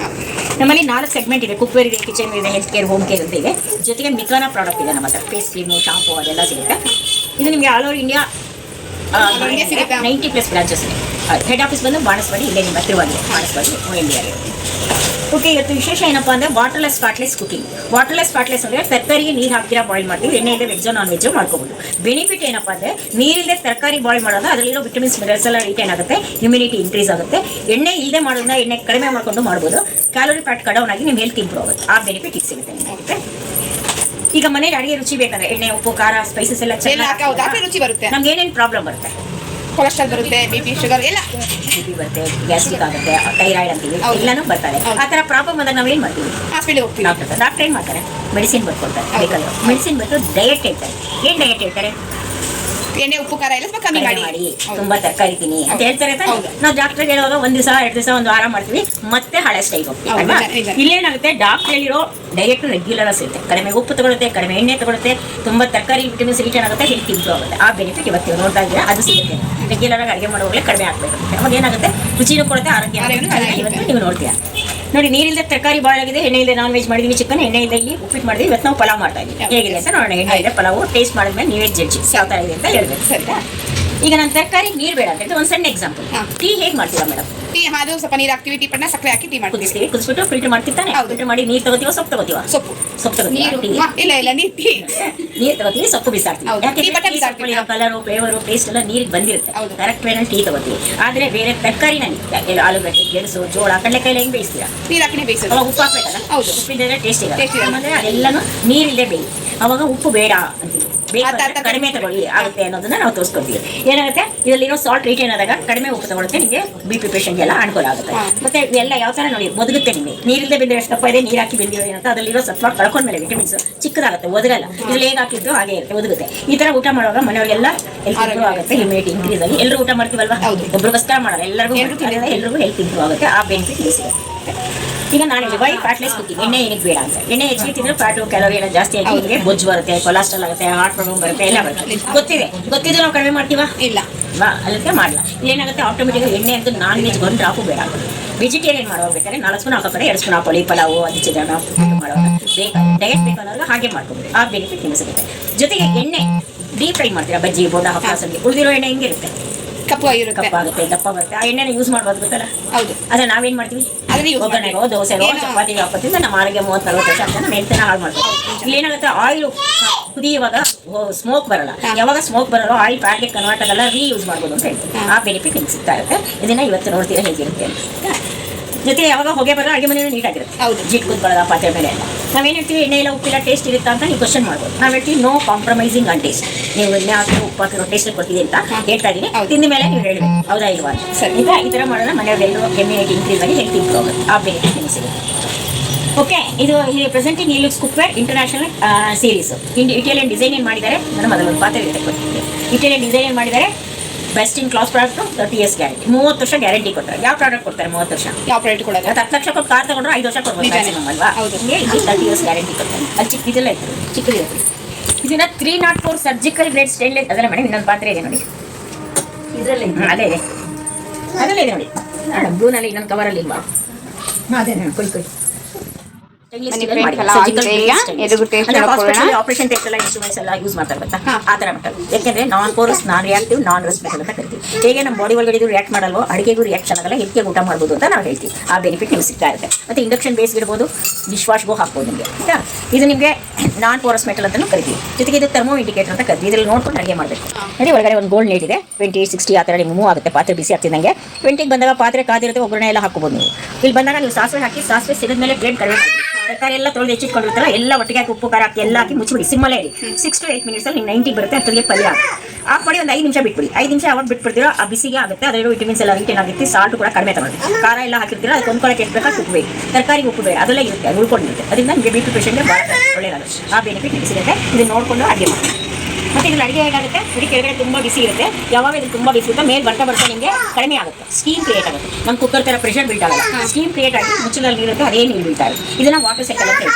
ನಮ್ಮಲ್ಲಿ ನಾಲ್ಕು ಸೆಗ್ಮೆಂಟ್ ಇದೆ. ಕುಕ್ವೇರ್ ಇದೆ ಕಿಚನ್ ಇದೆ ಹೆಲ್ತ್ ಕೇರ್ ಹೋಮ್ ಕೇರ್ ಅಂತ ಇದೆ. ಜೊತೆಗೆ ಮಿಕಾನ ಪ್ರಾಡಕ್ಟ್ ಇದೆ ನಮ್ಮ ಹತ್ರ. ಫೇಸ್ ಕ್ರೀಮು ಶಾಂಪು ಅದೆಲ್ಲ ಸಿಗುತ್ತೆ. ಇದು ನಿಮಗೆ all over India? Ninety plus branches ಇದೆ. ಹೆಡ್ ಆಫೀಸ್ ಬಂದು ಬಾಣಸ್ವಾಡಿ ಇಲ್ಲೇ ನಿಮ್ಮ ಹತ್ತಿರವಾಗಿದೆ ಬಾಣಸ್ವಾಡಿ ಇಂಡಿಯಾಗೆ ಓಕೆ ಇವತ್ತು ವಿಶೇಷ ಏನಪ್ಪ ಅಂದ್ರೆ waterless spotless cooking waterless spotless ಅಂದರೆ ತರಕಾರಿಗೆ ನೀರು ಹಾಕ್ತೀರಾ ಬಾಯ್ಲ್ ಮಾಡ್ತೀವಿ. ಎಣ್ಣೆ ಇಲ್ಲದೆ ವೆಜ್ಜೋ ನಾನ್ ವೆಜ್ಜು ಮಾಡ್ಕೋಬೋದು. ಬೆನಿಫಿಟ್ ಏನಪ್ಪಾ ಅಂದ್ರೆ ನೀರಿಲ್ಲದೆ ತರಕಾರಿ ಬಾಯ್ಲ್ ಮಾಡೋದು ಅದರಲ್ಲಿರೋ ವಿಟಮಿನ್ಸ್ ಮಿನರಲ್ಸ್ ಎಲ್ಲ ರೀತಿ ಆಗುತ್ತೆ ಇಮ್ಯುನಿಟಿ ಇನ್ಕ್ರೀಸ್ ಆಗುತ್ತೆ. ಎಣ್ಣೆ ಇಲ್ಲದೆ ಮಾಡೋದ್ರಿಂದ ಎಣ್ಣೆ ಕಡಿಮೆ ಮಾಡ್ಕೊಂಡು ಮಾಡ್ಬೋದು. ಕ್ಯಾಲೋರಿ ಫ್ಯಾಟ್ ಕಡೌನ್ ಆಗಿ ನಿಮ್ಮ ಹೆಲ್ತ್ ಇಂಪ್ರೂವ್ ಆಗುತ್ತೆ. ಆ ಬೆನಿಫಿಟ್ ಇದು ಸಿಗುತ್ತೆ ಈಗ ಮನೇಲಿ ಅಡಿಗೆ ರುಚಿ ಬೇಕಂದ್ರೆ ಎಣ್ಣೆ ಉಪ್ಪು ಖಾರ ಸ್ಪೈಸಸ್ ಎಲ್ಲ ಚೆನ್ನಾಗಿ ರುಚಿ ಬರುತ್ತೆ. ನಮ್ಗೆ ಏನೇನು ಪ್ರಾಬ್ಲಮ್ ಬರುತ್ತೆ? ಕೊಲೆಸ್ಟ್ರಾಲ್ ಬರುತ್ತೆ ಬಿ ಪಿ ಶುಗರ್ ಎಲ್ಲ. ಬಿ ಬರುತ್ತೆ ಗ್ಯಾಸ್ಟ್ರಿಕ್ ಆಗುತ್ತೆ ಥೈರಾಯ್ಡ್ ಅಂತೀವಿ. ಎಲ್ಲನೂ ಬರ್ತಾರೆ. ಆ ಥರ ಪ್ರಾಬ್ಲಮ್ ಬಂದಾಗ ನಾವೇನು ಮಾಡ್ತೀವಿ? ಹಾಸ್ಪಿಟಲ್ ಹೋಗ್ತೀವಿ. ಡಾಕ್ಟರ್ ಡಾಕ್ಟರ್ ಏನು ಮಾಡ್ತಾರೆ? ಮೆಡಿಸಿನ್ ಬರ್ಕೊಳ್ತಾರೆ ಮೆಡಿಸಿನ್ ಬಿಟ್ಟು ಡಯಟ್ ಹೇಳ್ತಾರೆ. ಏನ್ ಡಯಟ್ ಹೇಳ್ತಾರೆ? ಎಣ್ಣೆ ಉಪ್ಪು ಖಾರ ಎಲ್ಲ ಸ್ವಲ್ಪ ಕಮ್ಮಿ ಮಾಡಿ. ತುಂಬಾ ತರಕಾರಿ ತಿನ್ನಿ ಅಂತ ಹೇಳ್ತಾರೆ. ನಾವು ಡಾಕ್ಟರ್ ಹೇಳುವಾಗ ಒಂದ್ ದಿವಸ ಎರಡು ದಿವಸ ಒಂದು ವಾರ ಮಾಡ್ತೀವಿ. ಮತ್ತೆ ಹಳೆ ಸ್ಟೈಲ್ ಹೋಗ್ತೀವಿ. ಇಲ್ಲೇನಾಗುತ್ತೆ ಡಾಕ್ಟರ್ ಹೇಳಿರೋ ಡೈರೆಕ್ಟ್ ರೆಗ್ಯುಲರ್ ಸಿಗುತ್ತೆ. ಕಡಿಮೆ ಉಪ್ಪು ತಗೊಳುತ್ತೆ ಕಡಿಮೆ ಎಣ್ಣೆ ತಗೊಳುತ್ತೆ. ತುಂಬಾ ತರಕಾರಿ ವಿಟಮಿನ್ಸ್ ರಿಟರ್ನ್ ಆಗುತ್ತೆ ಹೆಲ್ತ್ ಇಂಪ್ರೂವ್ ಆಗುತ್ತೆ. ಆ ಬೆನಿಫಿಟ್ ಇವತ್ತು ನೋಡ್ತಾ ಇದ್ದೀರಾ. ಅದು ಸಿಗುತ್ತೆ. ರೆಗ್ಯುಲರ್ ಆಗಿ ಅಡುಗೆ ಮಾಡುವಾಗಲೇ ಕಡಿಮೆ ಆಗ್ಬೇಕು. ಅವಾಗ ಏನಾಗುತ್ತೆ? ರುಚಿನೂ ಕೊಡುತ್ತೆ ಆರೋಗ್ಯ ಆರೋಗ್ಯ ಇವತ್ತು ನೀವು ನೋಡ್ತೀರಾ. ನೋಡಿ ನೀರಿಲ್ಲದೆ ತರಕಾರಿ ಬಾಳಾಗಿದೆ ಆಗಿದೆ ಎಣ್ಣೆ ಇಲ್ಲದೆ ನಾನ್ ವೆಜ್ ಮಾಡಿದೀನಿ ಚಿಕನ್ ಎಣ್ಣೆ ಇಲ್ಲದೆ ಇಲ್ಲಿ ಉಪ್ಪಿಟ್ಟು ಮಾಡಿದ್ವಿ ಇವತ್ತು ನಾವು ಪಲಾವ್ ಮಾಡ್ತಾ ಇದ್ದೀವಿ. ಹೇಗಿದೆ ಅಂತ ನೋಡೋಣ ಎಣ್ಣೆ ಇದೆ ಪಲಾವು ಟೇಸ್ಟ್ ಮಾಡಿದ್ಮೇಲೆ ನೀವೇ ಜಡ್ಜಿ ಯಾವ ಥರ ಇದೆ ಅಂತ ಹೇಳ್ಬೇಕು. ಸರಿನಾ? ಈಗ ನಾನು ತರಕಾರಿ ನೀರು ಬೇಡ ಅಂತ ಒಂದು ಸಣ್ಣ ಎಕ್ಸಾಂಪಲ್. ಟೀ ಹೇಗೆ ಮಾಡ್ತೀರಾ ಮೇಡಮ್ ಟೀ ಹಾಲು ಸ್ವಲ್ಪ ನೀರು ಹಾಕ್ತೀವಿ ಟೀ ಪಟ್ನ ಸಕ್ಕರೆ ಹಾಕಿ ಟೀ ಮಾಡ್ತೀವಿ. ಕುದಿಸ್ತೀವಿ ಕುದಿಸ್ಬಿಟ್ಟು ಫಿಲ್ಟರ್ ಮಾಡ್ತಿರ್ತಾನೆ. ಫಿಲ್ಟರ್ ಮಾಡಿ ನೀರು ತಗೋತೀವ ಸೊಪ್ಪು ತಗೋತೀವ? ಸೊಪ್ಪು. ಸೊಪ್ಪು ತಗೋತೀವ ನೀರು. ಟೀ ಇಲ್ಲ ಇಲ್ಲ ನೀರು ಟೀ. ನೀರು ತಗೋತೀವಿ ಸೊಪ್ಪು ಬಿಸಾಡ್ತೀವಿ. ಹೌದು. ಟೀ ಬಟ್ಟೆ ಬಿಸಾಡ್ತೀವಿ. ಕಲರು ಫ್ಲೇವರು ಟೇಸ್ಟ್ ಎಲ್ಲ ನೀರಿಗೆ ಬಂದಿರುತ್ತೆ. ಹೌದು. ಕರೆಕ್ಟ್ ವೇನಲ್ಲಿ ಟೀ ತಗೋತೀವಿ. ಆದ್ರೆ ಬೇರೆ ತರಕಾರಿ ನನಗೆ ಆಲೂಗಡ್ಡೆ ಗೆಣಸು ಜೋಳ ಕಡಲೆಕಾಯಿ ಹೆಂಗ್ ಬೇಯಿಸ್ತೀರಾ? ನೀರು ಹಾಕಿನೇ ಬೇಯಿಸೋದು. ಅವಾಗ ಉಪ್ಪು ಹಾಕ್ಬೇಕಲ್ಲ? ಹೌದು. ಉಪ್ಪಿದ್ರೆ ಟೇಸ್ಟ್ Taste ಇರಲ್ಲ. ಇರಲ್ಲ. ಆಮೇಲೆ ಅದೆಲ್ಲನೂ ನೀರಿಲ್ಲದೆ ಬೇಯಿ. ಅವಾಗ ಉಪ್ಪು ಬೇಡ ಅಂತೀವಿ. ಬೇಕು ಆ ತರ- ಅಂದ್ರೆ ಕಡಿಮೆ ತಗೊಳ್ಳಿ ಆಗುತ್ತೆ ಅನ್ನೋದನ್ನ ನಾವು ತೋರಿಸ್ಕೊಡ್ತೀವಿ. ಏನಾಗುತ್ತೆ? ಇದರಲ್ಲಿರೋ ಸಾಲ್ಟ್ ರೀಟೇನ್ ಆದಾಗ ಕಡಿಮೆ ಉಪ್ಪು ತಗೊಳುತ್ತೆ ನಿಮಗೆ ಬಿ ಪಿ ಎಲ್ಲ ಅನುಕೂಲ ಆಗುತ್ತೆ. ಮತ್ತೆ ಎಲ್ಲ ಯಾವ ತರ ನೋಡಿ ಒದಗುತ್ತೆ ನಿಮಗೆ ನೀರಿಂದ ಬೆಂದ್ರೆ ಎಷ್ಟು ದಪ್ಪ ಇದೆ? ನೀರು ಹಾಕಿ ಬೆಂದಿರೋ ಏನಂತ ಅದರಲ್ಲಿರೋ ಸತ್ವ ಕಳ್ಕೊಂಡ್ಮೇಲೆ ವಿಟಮಿನ್ಸ್ ಚಿಕ್ಕದಾಗುತ್ತೆ ಒದಗಲ್ಲ. ಇದ್ರಲ್ಲಿ ಹೇಗೆ ಹಾಕಿದ್ದು? ಹಾಗೆ ಇರುತ್ತೆ ಒದಗುತ್ತೆ. ಈ ತರ ಊಟ ಮಾಡುವಾಗ ಮನೆಯವರಿಗೆಲ್ಲ ಹೆಲ್ತ್ ಆಗುತ್ತೆ ಇಮ್ಯುನಿಟಿ ಇನ್ಕ್ರೀಸ್ ಆಗಿ. ಎಲ್ಲರೂ ಊಟ ಮಾಡ್ತೀವಲ್ವಾ? ಒಬ್ರಿಗೋಸ್ಕರ ಮಾಡಲ್ಲ ಎಲ್ಲರಿಗೂ ಎಲ್ಲರಿಗೂ ಹೆಲ್ತ್ ಇಂಪ್ರೂವ್ ಆಗುತ್ತೆ. ಆ ಬೆನಿಫಿಟ್ ಸಿಗುತ್ತೆ. ಈಗ ನಾನು ಹೇಳಿ ವೈ ಫ್ಯಾಟ್ಲೆಸ್ ಕುಕಿಂಗ್ ಎಣ್ಣೆ ಏನಕ್ಕೆ ಬೇಡ ಅಂತ. ಎಣ್ಣೆ ಹೆಚ್ಚಿಗೆ ತಿಂದ್ರೆ ಫ್ಯಾಟು ಕ್ಯಾಲೋರಿ ಎಲ್ಲ ಜಾಸ್ತಿ ಆಗಿ ನಿಮಗೆ ಬೊಜ್ಜು ಬರುತ್ತೆ ಕೊಲೆಸ್ಟ್ರಾಲ್ ಆಗುತ್ತೆ ಹಾರ್ಟ್ ಪ್ರಾಬ್ಲಮ್ ಬರುತ್ತೆ ಎಲ್ಲ ಬರುತ್ತೆ. ಗೊತ್ತಿದೆ? ಗೊತ್ತಿದ್ರೆ ನಾವು ಕಡಿಮೆ ಮಾಡ್ತೀವಾ? ಇಲ್ಲ. ಅದಕ್ಕೆ ಮಾಡಲ್ಲ ಏನಾಗುತ್ತೆ? ಆಟೋಮೆಟಿಕ್ ಎಣ್ಣೆ ಅಂತ ನಾನ್ ವೆಜ್ ಒಂದು ಡ್ರಾಪು ಬೇಡ. ವೆಜಿಟೇರಿಯನ್ ಮಾಡೋಬೇಕಾದ್ರೆ ಬೇಕಾದ್ರೆ ನಾಲ್ಕು ಸ್ಪೂನ್ ಹಾಕೋತಾರೆ ಎರಡು ಸ್ಪೂನ್ ಹಾಕೊಳ್ಳಿ ಪಲಾವು ಅದು ಚಿತ್ರಾನ್ನ ಬೇಕಾ? ಡಯಟ್ ಬೇಕಾದಾಗ ಹಾಗೆ ಮಾಡ್ಕೊಬೋದು. ಆ ಬೆನಿಫಿಟ್ ನಿಮಗೆ ಸಿಗುತ್ತೆ. ಜೊತೆಗೆ ಎಣ್ಣೆ ಡೀಪ್ ಫ್ರೈ ಮಾಡ್ತೀರಾ? ಬಜ್ಜಿ ಬೋಂಡ ಹಾಕಿ ಉಳಿದಿರೋ ಎಣ್ಣೆ ಹೆಂಗಿರುತ್ತೆ? ಕಪ್ಪು ಆಗಿರುತ್ತೆ. ಕಪ್ಪಾಗುತ್ತೆ ದಪ್ಪ ಬರುತ್ತೆ ಆ ಎಣ್ಣೆನ ಯೂಸ್ ಮಾಡ್ಬೋದು ಗೊತ್ತಲ್ಲ? ಹೌದು. ಅದೇ ನಾವೇನು ಮಾಡ್ತೀವಿ? ಅದನ್ನ use ಒಗ್ಗರಣೆಗೋ ಮಾಡ್ತೀವಿ. ದೋಸೆಗೋ? ಚಪಾತಿಗೆ ಹಾಕೋದ್ರಿಂದ ನಮ್ಮ ಆರೋಗ್ಯ ಮೂವತ್ತು ನಲ್ವತ್ತು ವರ್ಷ ಆಗ್ತದೆ ನಮ್ಮ ಹಾಳು ಮಾಡ್ತೀವಿ ಇಲ್ಲಿ ಏನಾಗುತ್ತೆ ಆಯಿಲ್ ಕುದಿಯುವಾಗ ಸ್ಮೋಕ್ ಬರಲ್ಲ. ಯಾವಾಗ ಸ್ಮೋಕ್ ಬರಲ್ಲ ಆಯಿಲ್ ಪ್ಯಾಕೆಟ್ ಕನ್ವರ್ಟ್ ಆಗಲ್ಲ ರೀಯೂಸ್ ಮಾಡ್ಬೋದು ಅಂತ ಹೇಳ್ತೀವಿ. ಆ ಬೆನಿಫಿಟ್ ನಿಮ್ಗೆ ಸಿಗ್ತಾ ಇರುತ್ತೆ. ಇದನ್ನ ಇವತ್ತು ನೋಡ್ತೀರಾ ಹೇಗಿರುತ್ತೆ ಅಂತ. ಜೊತೆ ಯಾವಾಗ ಹೊಗೆ ಬರೋ ಅಡುಗೆ ಮನೆ ನೀಟಾಗಿರುತ್ತೆ. ಹೌದು. ಜಿಟ್ ಕೂತ್ಕೊಳ್ಳೋದ ಪಾತ್ರೆ ಮೇಲೆ. ನಾವೇನು ಹೇಳ್ತೀವಿ ಎಣ್ಣೆ ಇಲ್ಲ ಉಪ್ಪಿಲ್ಲ ಟೇಸ್ಟ್ ಇರುತ್ತಾ ಅಂತ ನೀವು ಕ್ವಶನ್ ಮಾಡ್ಬೋದು. ನಾವು ಹೇಳ್ತೀವಿ ನೋ ಕಾಂಪ್ರಮೈಸಿಂಗ್ ಆನ್ ಟೇಸ್ಟ್ ನೀವು ಎಣ್ಣೆ ಹಾಕಿ ಉಪ್ಪು ಹಾಕಿರೋ ಟೇಸ್ಟ್ ಕೊಡ್ತೀವಿ ಅಂತ ಹೇಳ್ತಾ ಇದ್ದೀನಿ. ತಿಂದ ಮೇಲೆ ನೀವು ಹೇಳಿ ಹೌದಾ ಇಲ್ವಾ? ಸರಿ. ಈಗ ಈ ಥರ ಮಾಡೋಣ. ಮನೆಯವರೆಲ್ಲರೂ ಇಮ್ಯುನಿಟಿ ಇನ್ಕ್ರೀಸ್ ಆಗಿ ಹೆಲ್ತ್ ಇಂಪ್ರೂವ್ ಆಗುತ್ತೆ ಆ ಬೆನಿಫಿಟ್ ನಿಮಗೆ ಸಿಗುತ್ತೆ. ಓಕೆ ಇದು presenting Hilux cookware international series Italian design ಏನು ಮಾಡಿದ್ದಾರೆ? ನನ್ನ ಮೊದಲು ಒಂದು ಪಾತ್ರೆ ಇರುತ್ತೆ ಇಟಾಲಿಯನ್ ಡಿಸೈನ್ ಏನು ಮಾಡಿದ್ದಾರೆ? Best in class product thirty years guarantee ಮೂವತ್ತು ವರ್ಷ ಗ್ಯಾರಂಟಿ ಕೊಡ್ತಾರೆ ಯಾವ ಪ್ರಾಡಕ್ಟ್ ಕೊಡ್ತಾರೆ ಮೂವತ್ತು ವರ್ಷ? ಯಾವ ಪ್ರಾಡಕ್ಟ್ ಕೊಡೋದು? ಇವತ್ತು ಹತ್ತು ಲಕ್ಷ ಕೊಟ್ಟು ಕಾರ್ ತಗೊಂಡ್ರೆ ಐದು ವರ್ಷ ಕೊಡ್ಬೋದು ನಿಜಾನೇ. maximum ಅಲ್ವಾ? ಹೌದು. ಹಿಂಗೆ ಇದು ತರ್ಟಿ ಇಯರ್ಸ್ ಗ್ಯಾರಂಟಿ ಕೊಡ್ತಾರೆ ಅಲ್ಲಿ ಚಿಕ್ಕ ಇದೆಲ್ಲ ಇತ್ತು. ಚಿಕ್ಕದಿದೆ ಇದನ್ನ three not four surgical grade stainless ಅದಲ್ಲ ಮೇಡಮ್ ಇನ್ನೊಂದು ಪಾತ್ರೆ ಇದೆ ನೋಡಿ. ಇದರಲ್ಲಿ ಅದೇ ಇದೆ. ಅದರಲ್ಲೇ ಇದೆ ನೋಡಿ. ಬ್ಲೂನಲ್ಲಿ ಇನ್ನೊಂದು ಕವರಲ್ಲಿ ಇಲ್ವಾ? ಅದೇ ಕೊಯ್ ಕೊಯ್ ಬನ್ನಿ friends, ಎಲ್ಲ ಆಗಿದೆ ಈಗ. ಎದುರು taste ನೋಡ್ಕೊಳ್ಳೋಣ. ಆಪರೇಷನ್ ಎಲ್ಲ ಇನ್ಸ್ಟ್ರೂಮೆಂಟ್ಸ್ ಎಲ್ಲ ಯೂಸ್ ಮಾಡ್ತಾರೆ ಗೊತ್ತಾ? ಆ ತರ ಯಾಕೆಂದ್ರೆ non porous non reactive non respect ಅಂತ ಕರಿತೀವಿ. ಹೇಗೆ ನಮ್ಮ ಬಾಡಿ ಒಳಗಡೆ ಇದು ರಿಯಾಕ್ಟ್ ಮಾಡಲ್ವೋ ಅಡಿಗೆಗೂ ರಿಯಾಕ್ಷನ್ ಆಗಲ್ಲ ಹೆಚ್ಚಿಗೆ ಊಟ ಮಾಡಬಹುದು ಅಂತ ನಾವು ಹೇಳ್ತೀವಿ. ಆ ಬೆನಿಫಿಟ್ ನಿಮ್ಗೆ ಸಿಗ್ತಾ ಇರುತ್ತೆ. ಮತ್ತೆ ಇಂಡಕ್ಷನ್ ಬೇಸ್ ಇಡ್ಬೋದು ಡಿಶ್ ವಾಶ್ಗೂ ಹಾಕ್ಬೋದು ನಿಮಗೆ. ಆಯ್ತಾ? ಇದು ನಿಮಗೆ ನಾನ್ ಪೋರಸ್ ಮೆಟಲ್ ಅಂತಲೂ ಕರಿತೀವಿ. ಜೊತೆಗೆ ಇದು ಥರ್ಮೋ ಇಂಡಿಕೇಟರ್ ಅಂತ ಕರಿತೀವಿ. ಇದ್ರಲ್ಲಿ ನೋಡ್ಕೊಂಡು ಅಡುಗೆ ಮಾಡಬೇಕು. ನೋಡಿ ಒಳಗಡೆ ಒಂದು ಗೋಲ್ಡ್ ನೇಟ್ ಇದೆ. ಟ್ವೆಂಟಿ ಸಿಕ್ಸ್ಟಿ ಆ ಥರ ನಿಮ್ಗೆ ಮೂವ್ ಆಗುತ್ತೆ. ಪಾತ್ರೆ ಬಿಸಿ ಆಗ್ತಿದ್ದಂಗೆ. ಟ್ವೆಂಟಿಗೆ ಬಂದಾಗ ಪಾತ್ರೆ ಕಾದಿರುತ್ತೆ ಒಗ್ಗರಣೆ ಎಲ್ಲ ಹಾಕೋಬೋದು ನೀವು. ಇಲ್ಲಿ ಬಂದಾಗ ನೀವು ಸಾಸಿವೆ ಹಾಕಿ ಸಾಸಿವೆ ಸಿಗದ ಮೇಲೆ ಬ್ಲೇಡ್ ಕಡಿಮೆ ತರಕಾರಿ ಎಲ್ಲ ತೊಳೆದು ಹೆಚ್ಚಿಟ್ಕೊಂಡಿರ್ತಾರ ಎಲ್ಲ ಒಟ್ಟಿಗೆ ಹಾಕಿ ಉಪ್ಪು, ಖಾರ ಹಾಕಿ ಎಲ್ಲ ಹಾಕಿ ಮುಚ್ಚಿಬಿಡಿ. ಸಿಮ್ಮಲ್ಲೇ ಇಡಿ ಸಿಕ್ಸ್ ಟು ಏಯ್ಟ್ ಮಿನಿಟ್ಸ್ ಅಲ್ಲಿ ನಿಮ್ಗೆ ನೈಂಟಿ ಬರುತ್ತೆ ಅಷ್ಟೊತ್ತಿಗೆ ಪಲ್ಯ. ಮಾಡಿ ಒಂದು ಐದು ನಿಮಿಷ ಬಿಟ್ಬಿಡಿ. ಐದು ನಿಮಿಷ ಅವಾಗ ಬಿಟ್ಬಿಡ್ತೀರೋ, ಆ ಬಿಸಿಗೆ ಆಗುತ್ತೆ. ಅದರಲ್ಲೂ ವಿಟಮಿನ್ಸ್ ಎಲ್ಲ ರಿಟೇನ್ ಆಗುತ್ತೆ. ಸಾಲ್ಟ್ ಕೂಡ ಕಡಿಮೆ ತಗೊಂಡು ಖಾರ ಎಲ್ಲ ಹಾಕಿರ್ತೀರ ಅದಕ್ಕೆ ಹೊಂದ್ಕೊಳಕ್ಕೆ ಎಷ್ಟು ಬೇಕಾದ್ರೆ ಉಪ್ಪು ಬೇಕು ತರಕಾರಿ ಉಪ್ಪು ಬೇಡ. ಅದೆಲ್ಲ ಇರುತ್ತೆ ಉಳ್ಕೊಂಡಿರುತ್ತೆ. ಅದರಿಂದ ನಿಮಗೆ ಬಿ ಪಿ ಪೇಷಂಟ್ಗೆ ಭಾಳ ಆ ಬೆನಿಫಿಟ್ ಸಿಗುತ್ತೆ. ನೋಡ್ಕೊಂಡು ನೋಡಿಕೊಂಡು ಅಡುಗೆ ಮಾಡಿ ಮತ್ತೆ ಇದ್ರಲ್ಲಿ ಅಡುಗೆ ಹೇಗಾಗುತ್ತೆ? ಇಡೀ ಕೆಳಗಡೆ ತುಂಬ ಬಿಸಿ ಇರುತ್ತೆ. ಯಾವಾಗ ಇದು ತುಂಬ ಬಿಸಿ ಇರುತ್ತೆ ಮೇಲೆ ಬರ್ತಾ ಬರ್ತಾ ನಿಮಗೆ ಕಡಿಮೆ ಆಗುತ್ತೆ. ಸ್ಟೀಮ್ ಕ್ರಿಯೇಟ್ ಆಗುತ್ತೆ. ನಮ್ಮ ಕುಕ್ಕರ್ ಥರ ಪ್ರೆಷರ್ ಬಿಲ್ಟ್ ಆಗಲ್ಲ. ಸ್ಟೀಮ್ ಕ್ರಿಯೇಟ್ ಆಗಿ ಮುಚ್ಚಲಲ್ಲಿ ನೀರುತ್ತೆ ಅದೇ ನೀರು ಬೀಳ್ತಾ ಇರುತ್ತೆ. ಇದನ್ನ ವಾಟರ್ ಸೈಕಲ್ ಅಂತ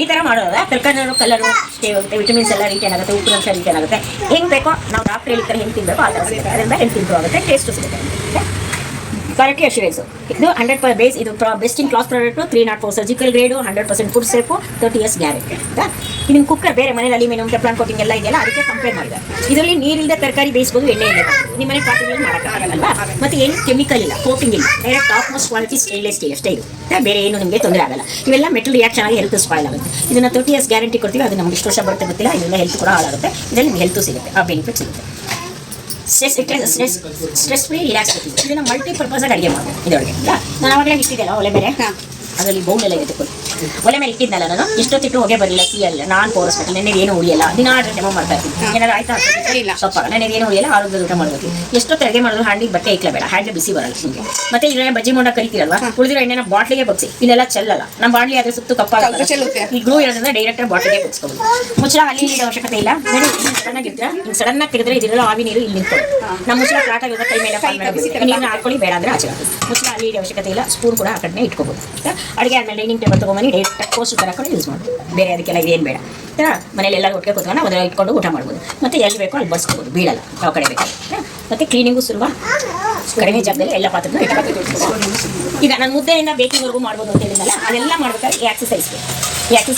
ಈ ಥರ ಮಾಡೋದಾಗ ತರಕಾರಿ ಕಲರು ಸ್ಟೇ ವಿಟಮಿನ್ಸ್ ಎಲ್ಲ ರೀತಿ ಆಗುತ್ತೆ ಉಪ್ಪು ಅಂಶ ರೀತಿ ಆಗುತ್ತೆ. ಹೆಂಗೆ ಬೇಕೋ ನಾವು ಡಾಕ್ಟರ್ ಹೇಳಿದ್ರೆ ಹೆಂಗೆ ತಿನ್ನಬೇಕು ಆ ಥರ ಅದರಿಂದ ಹೆಂಗೆ ಇಂಪ್ರೂವ್ ಆಗುತ್ತೆ ಟೇಸ್ಟು ಸಿಗುತ್ತೆ. ಕ್ವಾಲಿಟಿ ಅಶ್ಯೂರೆನ್ಸ್ ಇದು ಹಂಡ್ರೆಡ್ ಪರ್ ಬೇಸ್ ಇದು best in class product three not four surgical grade hundred percent food safe thirty years guarantee ಆಯ್ತಾ ನಿಮ್ಮ ಕುಕ್ಕರ್ ಬೇರೆ ಮನೇಲಿ ಅಲ್ಯೂಮಿನಿಯಂ ಟೆಪ್ಲಾನ್ ಕೋಟಿಂಗ್ ಎಲ್ಲ ಇದೆಯಲ್ಲ, ಅದಕ್ಕೆ ಕಂಪೇರ್ ಮಾಡಿದೆ. ಇದರಲ್ಲಿ ನೀರಿಲ್ಲದೆ ತರಕಾರಿ ಬೇಯಿಸ್ಬೋದು, ಎಣ್ಣೆ ಇಲ್ಲ ನಿಮ್ಮ ಮನೆ ಪಾತ್ರೆಗಳಲ್ಲಿ ಮಾಡೋಕ್ಕಾಗಲ್ಲ ಮತ್ತೆ ಏನು ಕೆಮಿಕಲ್ ಇಲ್ಲ ಕೋಟಿಂಗ್ ಇಲ್ಲ. Direct top most quality stainless steel ಅಷ್ಟೇ ಇದು? ಬೇರೆ ಏನು ನಿಮಗೆ ತೊಂದರೆ ಆಗಲ್ಲ. ಇವೆಲ್ಲ ಮೆಟಲ್ ರಿಯಾಕ್ಷನ್ ಚೆನ್ನಾಗಿ ಹೆಲ್ತ್ ಸ್ಪಾಯ್ಲ್ ಆಗುತ್ತೆ. ಇದನ್ನ ತರ್ಟಿ ಇಯರ್ಸ್ ಗ್ಯಾರಂಟಿ ಕೊಡ್ತೀವಿ, ಅದು ನಮ್ಗೆ ಇಷ್ಟು ವರ್ಷ ಬರುತ್ತೆ ಗೊತ್ತಿಲ್ಲ ಇದೆಲ್ಲ ಹೆಲ್ತ್ ಕೂಡ ಹಾಳಾಗುತ್ತೆ. ಇದರಲ್ಲಿ ನಿಮ್ಗೆ ಹೆಲ್ತ್ ಸಿಗುತ್ತೆ, ಆ ಬೆನಿಫಿಟ್ ಸಿಗುತ್ತೆ. Stress stress stress free relax ಇದು ಮಲ್ಟಿಪರ್ಪಸ್ ಅಡುಗೆ ಮಾಡೋದು ಇದರೊಳಗೆ. ನಾನು ಆವಾಗಲೇ ಇಟ್ಟಿದ್ದೆಲ್ಲ ಒಲೆ ಬೇರೆ ಹಾ. ಅದರಲ್ಲಿ ಬೌಲ್ ಎಲ್ಲ ಕೊಡಿ. ಒಲೆ ಮೇಲೆ ಇಟ್ಟಿದ್ನಲ್ಲ ನಾನು ಎಷ್ಟೊತ್ತಿಟ್ಟು ಹೋಗೇ ಬರಲಿಲ್ಲ ಸಿಯಲ್ಲ ನಾನು ಕೋರಿಸ್ಬೇಕು ನೆನ್ನೆ ಏನು ಉಳಿಯಲ್ಲ. ದಿನ ಡೆಮೋ ಮಾಡ್ತಾ ಇರ್ತೀನಿ. ಏನಾದ್ರು ಆಯ್ತಾ? ಇಲ್ಲ. ಸ್ವಲ್ಪ ನನಗೆ ಏನು ಉಳಿಯಲ್ಲ ಆರೋಗ್ಯದ ಊಟ ಮಾಡಬೇಕು. ಎಷ್ಟೊತ್ತು ಅಡುಗೆ ಮಾಡಿದ್ರು ಹ್ಯಾಂಡಿಗೆ ಬಟ್ಟೆ ಇಕ್ಲೇಬೇಡ ಹ್ಯಾಂಡ್ ಬಿಸಿ ಬರಲ್ಲ ನಿಮಗೆ. ಮತ್ತೆ ಇದನ್ನ ಬಜ್ಜಿ ಮುಂಡ ಕರಿತೀರಲ್ವಾ? ಉಳಿದಿರೋ ಎಣ್ಣೆನ ಬಾಟ್ಲಿಗೆ ಬಗ್ಸಿ. ಇಲ್ಲೆಲ್ಲ ಚೆಲ್ಲಲ್ಲ. ನಮ್ಮ ಬಾಟ್ಲಿ ಅದ್ರ ಸುತ್ತು ಕಪ್ಪಾಗ ಕಪ್ಪಾಗುತ್ತೆ. ಈ ಗ್ಲೂ ಇರೋದ್ರಿಂದ ಡೈರೆಕ್ಟ್ ಬಾಟ್ಲಿಗೆ ಬಗ್ಸ್ಕೊಬೋದು. ಮುಚ್ಚಳ ಅಲ್ಲಿ ನೀಡೋ ಅವಶ್ಯಕತೆ ಇಲ್ಲ. ನೋಡಿ ಸಡನ್ ಹಿಂಗೆ ಸಡನ್ ಆಗಿ ತೆಗೆದ್ರೆ ಇದೆಲ್ಲ ಆವಿ ನೀರು ಇಲ್ಲಿ ನಿಂತು ನಮ್ಮ ಮುಚ್ಚಳ ಫ್ಲಾಟ್ ಆಗಿರೋ ಕೈ ಮೇಲೆ ನೀರನ್ನ ಹಾಕೊಳ್ಳಿ ಬೇಡ ಅಂದ್ರೆ ಆಚೆ ಮುಚ್ಚಳ ಅಲ್ಲಿ ಅವಶ್ಯಕತೆ ಇಲ್ಲ. ಸ್ಪೂನ್ ಕೂಡ ಆ ಕಡೆ ಇಟ್ಕೋಬೋದು. ಆಯ್ತಾ? ಅಡುಗೆ ಆದ್ಮೇಲೆ ಡೈನಿಂಗ್ ಟೇಬಲ್ ತೊಗೊಂಬನ್ನಿ ಡೈರೆಕ್ಟ್ ಕೋಸ್ಟ್ ಥರ ಹಾಕೊಂಡು ಯೂಸ್ ಮಾಡ್ಬೋದು. ಬೇರೆ ಅದಕ್ಕೆಲ್ಲ ಇದೇನು ಬೇಡ. ಆಯ್ತಾ ಮನೇಲಿ ಎಲ್ಲರೂ ಒಟ್ಟಿಗೆ ಕೂತ್ಕೊಂಡು ಅದರ ಇಟ್ಕೊಂಡು ಊಟ ಮಾಡ್ಬೋದು. ಮತ್ತೆ ಎಲ್ಲಿ ಬೇಕೋ ಅಲ್ಲಿ ಬಸ್ಕೋಬೋದು ಬೀಳಲ್ಲ, ಯಾವ ಕಡೆ ಬೇಕು ಮತ್ತು ಕ್ಲೀನಿಂಗು ಸುಲಭ. ಕಡಿಮೆ ಜಾಗದಲ್ಲಿ ಎಲ್ಲ ಪಾತ್ರನೂ ಇಟ್ಕೊಂಡು ಈಗ ನಾನು ಮುದ್ದೆಯಿಂದ ಬೇಕಿಂಗ್ವರೆಗೂ ಮಾಡ್ಬೋದು ಅಂತ ಹೇಳಿದ್ನಲ್ಲ, ಅದೆಲ್ಲ ಮಾಡ್ಬೇಕಾದ್ರೆ ಈ ಎಕ್ಸಸೈಸ್ ಈ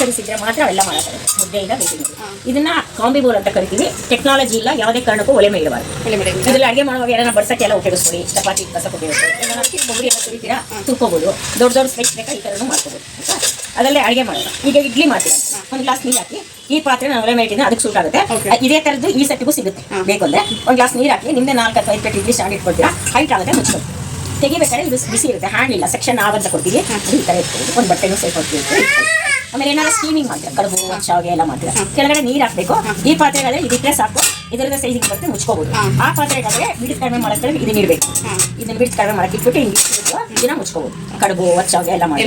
ಸರಿಸಿದ್ರೆ ಮಾತ್ರ ಅವೆಲ್ಲ ಮಾಡ್ತಾರೆ ಮುದ್ದೆಯಿಂದ ಬೇಕಿಂಗ್ ಇದನ್ನ ಕಾಂಬಿ ಬೋಲ್ ಅಂತ ಕರಿತೀವಿ. ಟೆಕ್ನಾಲಜಿ ಇಲ್ಲ ಯಾವುದೇ ಕಾರಣಕ್ಕೂ ಒಲೆ ಮೇಡಬಾರ್ದು ಮಾಡಿ ಇದ್ರಲ್ಲಿ ಅಡುಗೆ ಮಾಡುವಾಗ ಏನಾರ ಬಡ್ಸಕ್ಕೆ ಎಲ್ಲ ಉಪಯೋಗಿಸ್ಕೊಳ್ಳಿ ಚಪಾತಿ ಕಸಕ್ಕೆ ಉಪಯೋಗಿಸ್ಕೊಳ್ಳಿ ಕೊಬ್ಬರಿ ಎಲ್ಲ ತುರಿತೀರಾ ತುರ್ಕೋಬೋದು. ದೊಡ್ಡ ದೊಡ್ಡ ಸ್ಪೆಚ್ ಬೇಕಾ ಈ ಥರನೂ ಮಾಡ್ಕೋಬೋದು. ಅದರಲ್ಲೇ ಅದಲ್ಲೇ ಅಡುಗೆ ಮಾಡೋಣ ಈಗ ಇಡ್ಲಿ ಮಾಡ್ತೀರಾ ಒಂದು ಗ್ಲಾಸ್ ನೀರು ಹಾಕಿ ಈ ಪಾತ್ರೆ ನಾನು ಒಲೆ ಮೇಟಿನ ಅದಕ್ಕೆ ಸೂಟ್ ಆಗುತ್ತೆ ಇದೇ ಥರದ್ದು ಈ ಸೆಟ್ಗೂ ಸಿಗುತ್ತೆ. ಬೇಕು ಅಂದರೆ ಒಂದು ಗ್ಲಾಸ್ ನೀರು ಹಾಕಿ ನಿಮ್ಮದೇ ನಾಲ್ಕು ಅಥವಾ ಐದು ಪ್ಲೇಟ್ ಇಡ್ಲಿ ಸ್ಟ್ಯಾಂಡ್ ಇಟ್ಕೊಳ್ತೀರಾ ಹೈಟ್ ಆಗುತ್ತೆ ಮುಚ್ಕೊಂಡು ತೆಗಿಬೇಕಾದ್ರೆ ಇದು ಬಿಸಿ ಇರುತ್ತೆ ಹ್ಯಾಂಡ್ ಇಲ್ಲ. ಸೆಕ್ಷನ್ ಆವರ್ತ ಕೊಡ್ತೀವಿ. ಈ ಥರ ಇರ್ತೀವಿ ಒಂದು ಬಟ್ಟೆನೂ ಸೇಫ್ ಕೊಡ್ತೀವಿ ಆಮೇಲೆ ಏನಾದ್ರು ಸ್ಟೀಮಿಂಗ್ ಮಾಡ್ತೀರಾ? ಕಡುಬು ಶಾವಿಗೆ ಎಲ್ಲ ಮಾಡ್ತೀರಾ? ಕೆಳಗಡೆ ನೀರು ಹಾಕಬೇಕು. ಈ ಪಾತ್ರೆಗಳೇ ಇದಿಟ್ಟರೆ ಸಾಕು. ಇದರದ ಸೈಜಿಗೆ ಬರುತ್ತೆ ಮುಚ್ಕೋಬಹುದು. ಆ ಪಾತ್ರೆಗಳಿಗೆ ಬಿಡಿದ ಕಡಿಮೆ ಮಾಡೋಕ್ಕೆ ಇದನ್ನ ಇಡಬೇಕು. ಇದನ್ನ ಬಿಡಿದ ಕಡಿಮೆ ಮಾಡಕ್ಕೆ ಇಟ್ಬಿಟ್ಟು ಹಿಂಗೆ ದಿನ ಇದನ್ನ ಮುಚ್ಕೋಬಹುದು ಕಡುಬು ಶಾವಿಗೆ ಎಲ್ಲ ಮಾಡಿ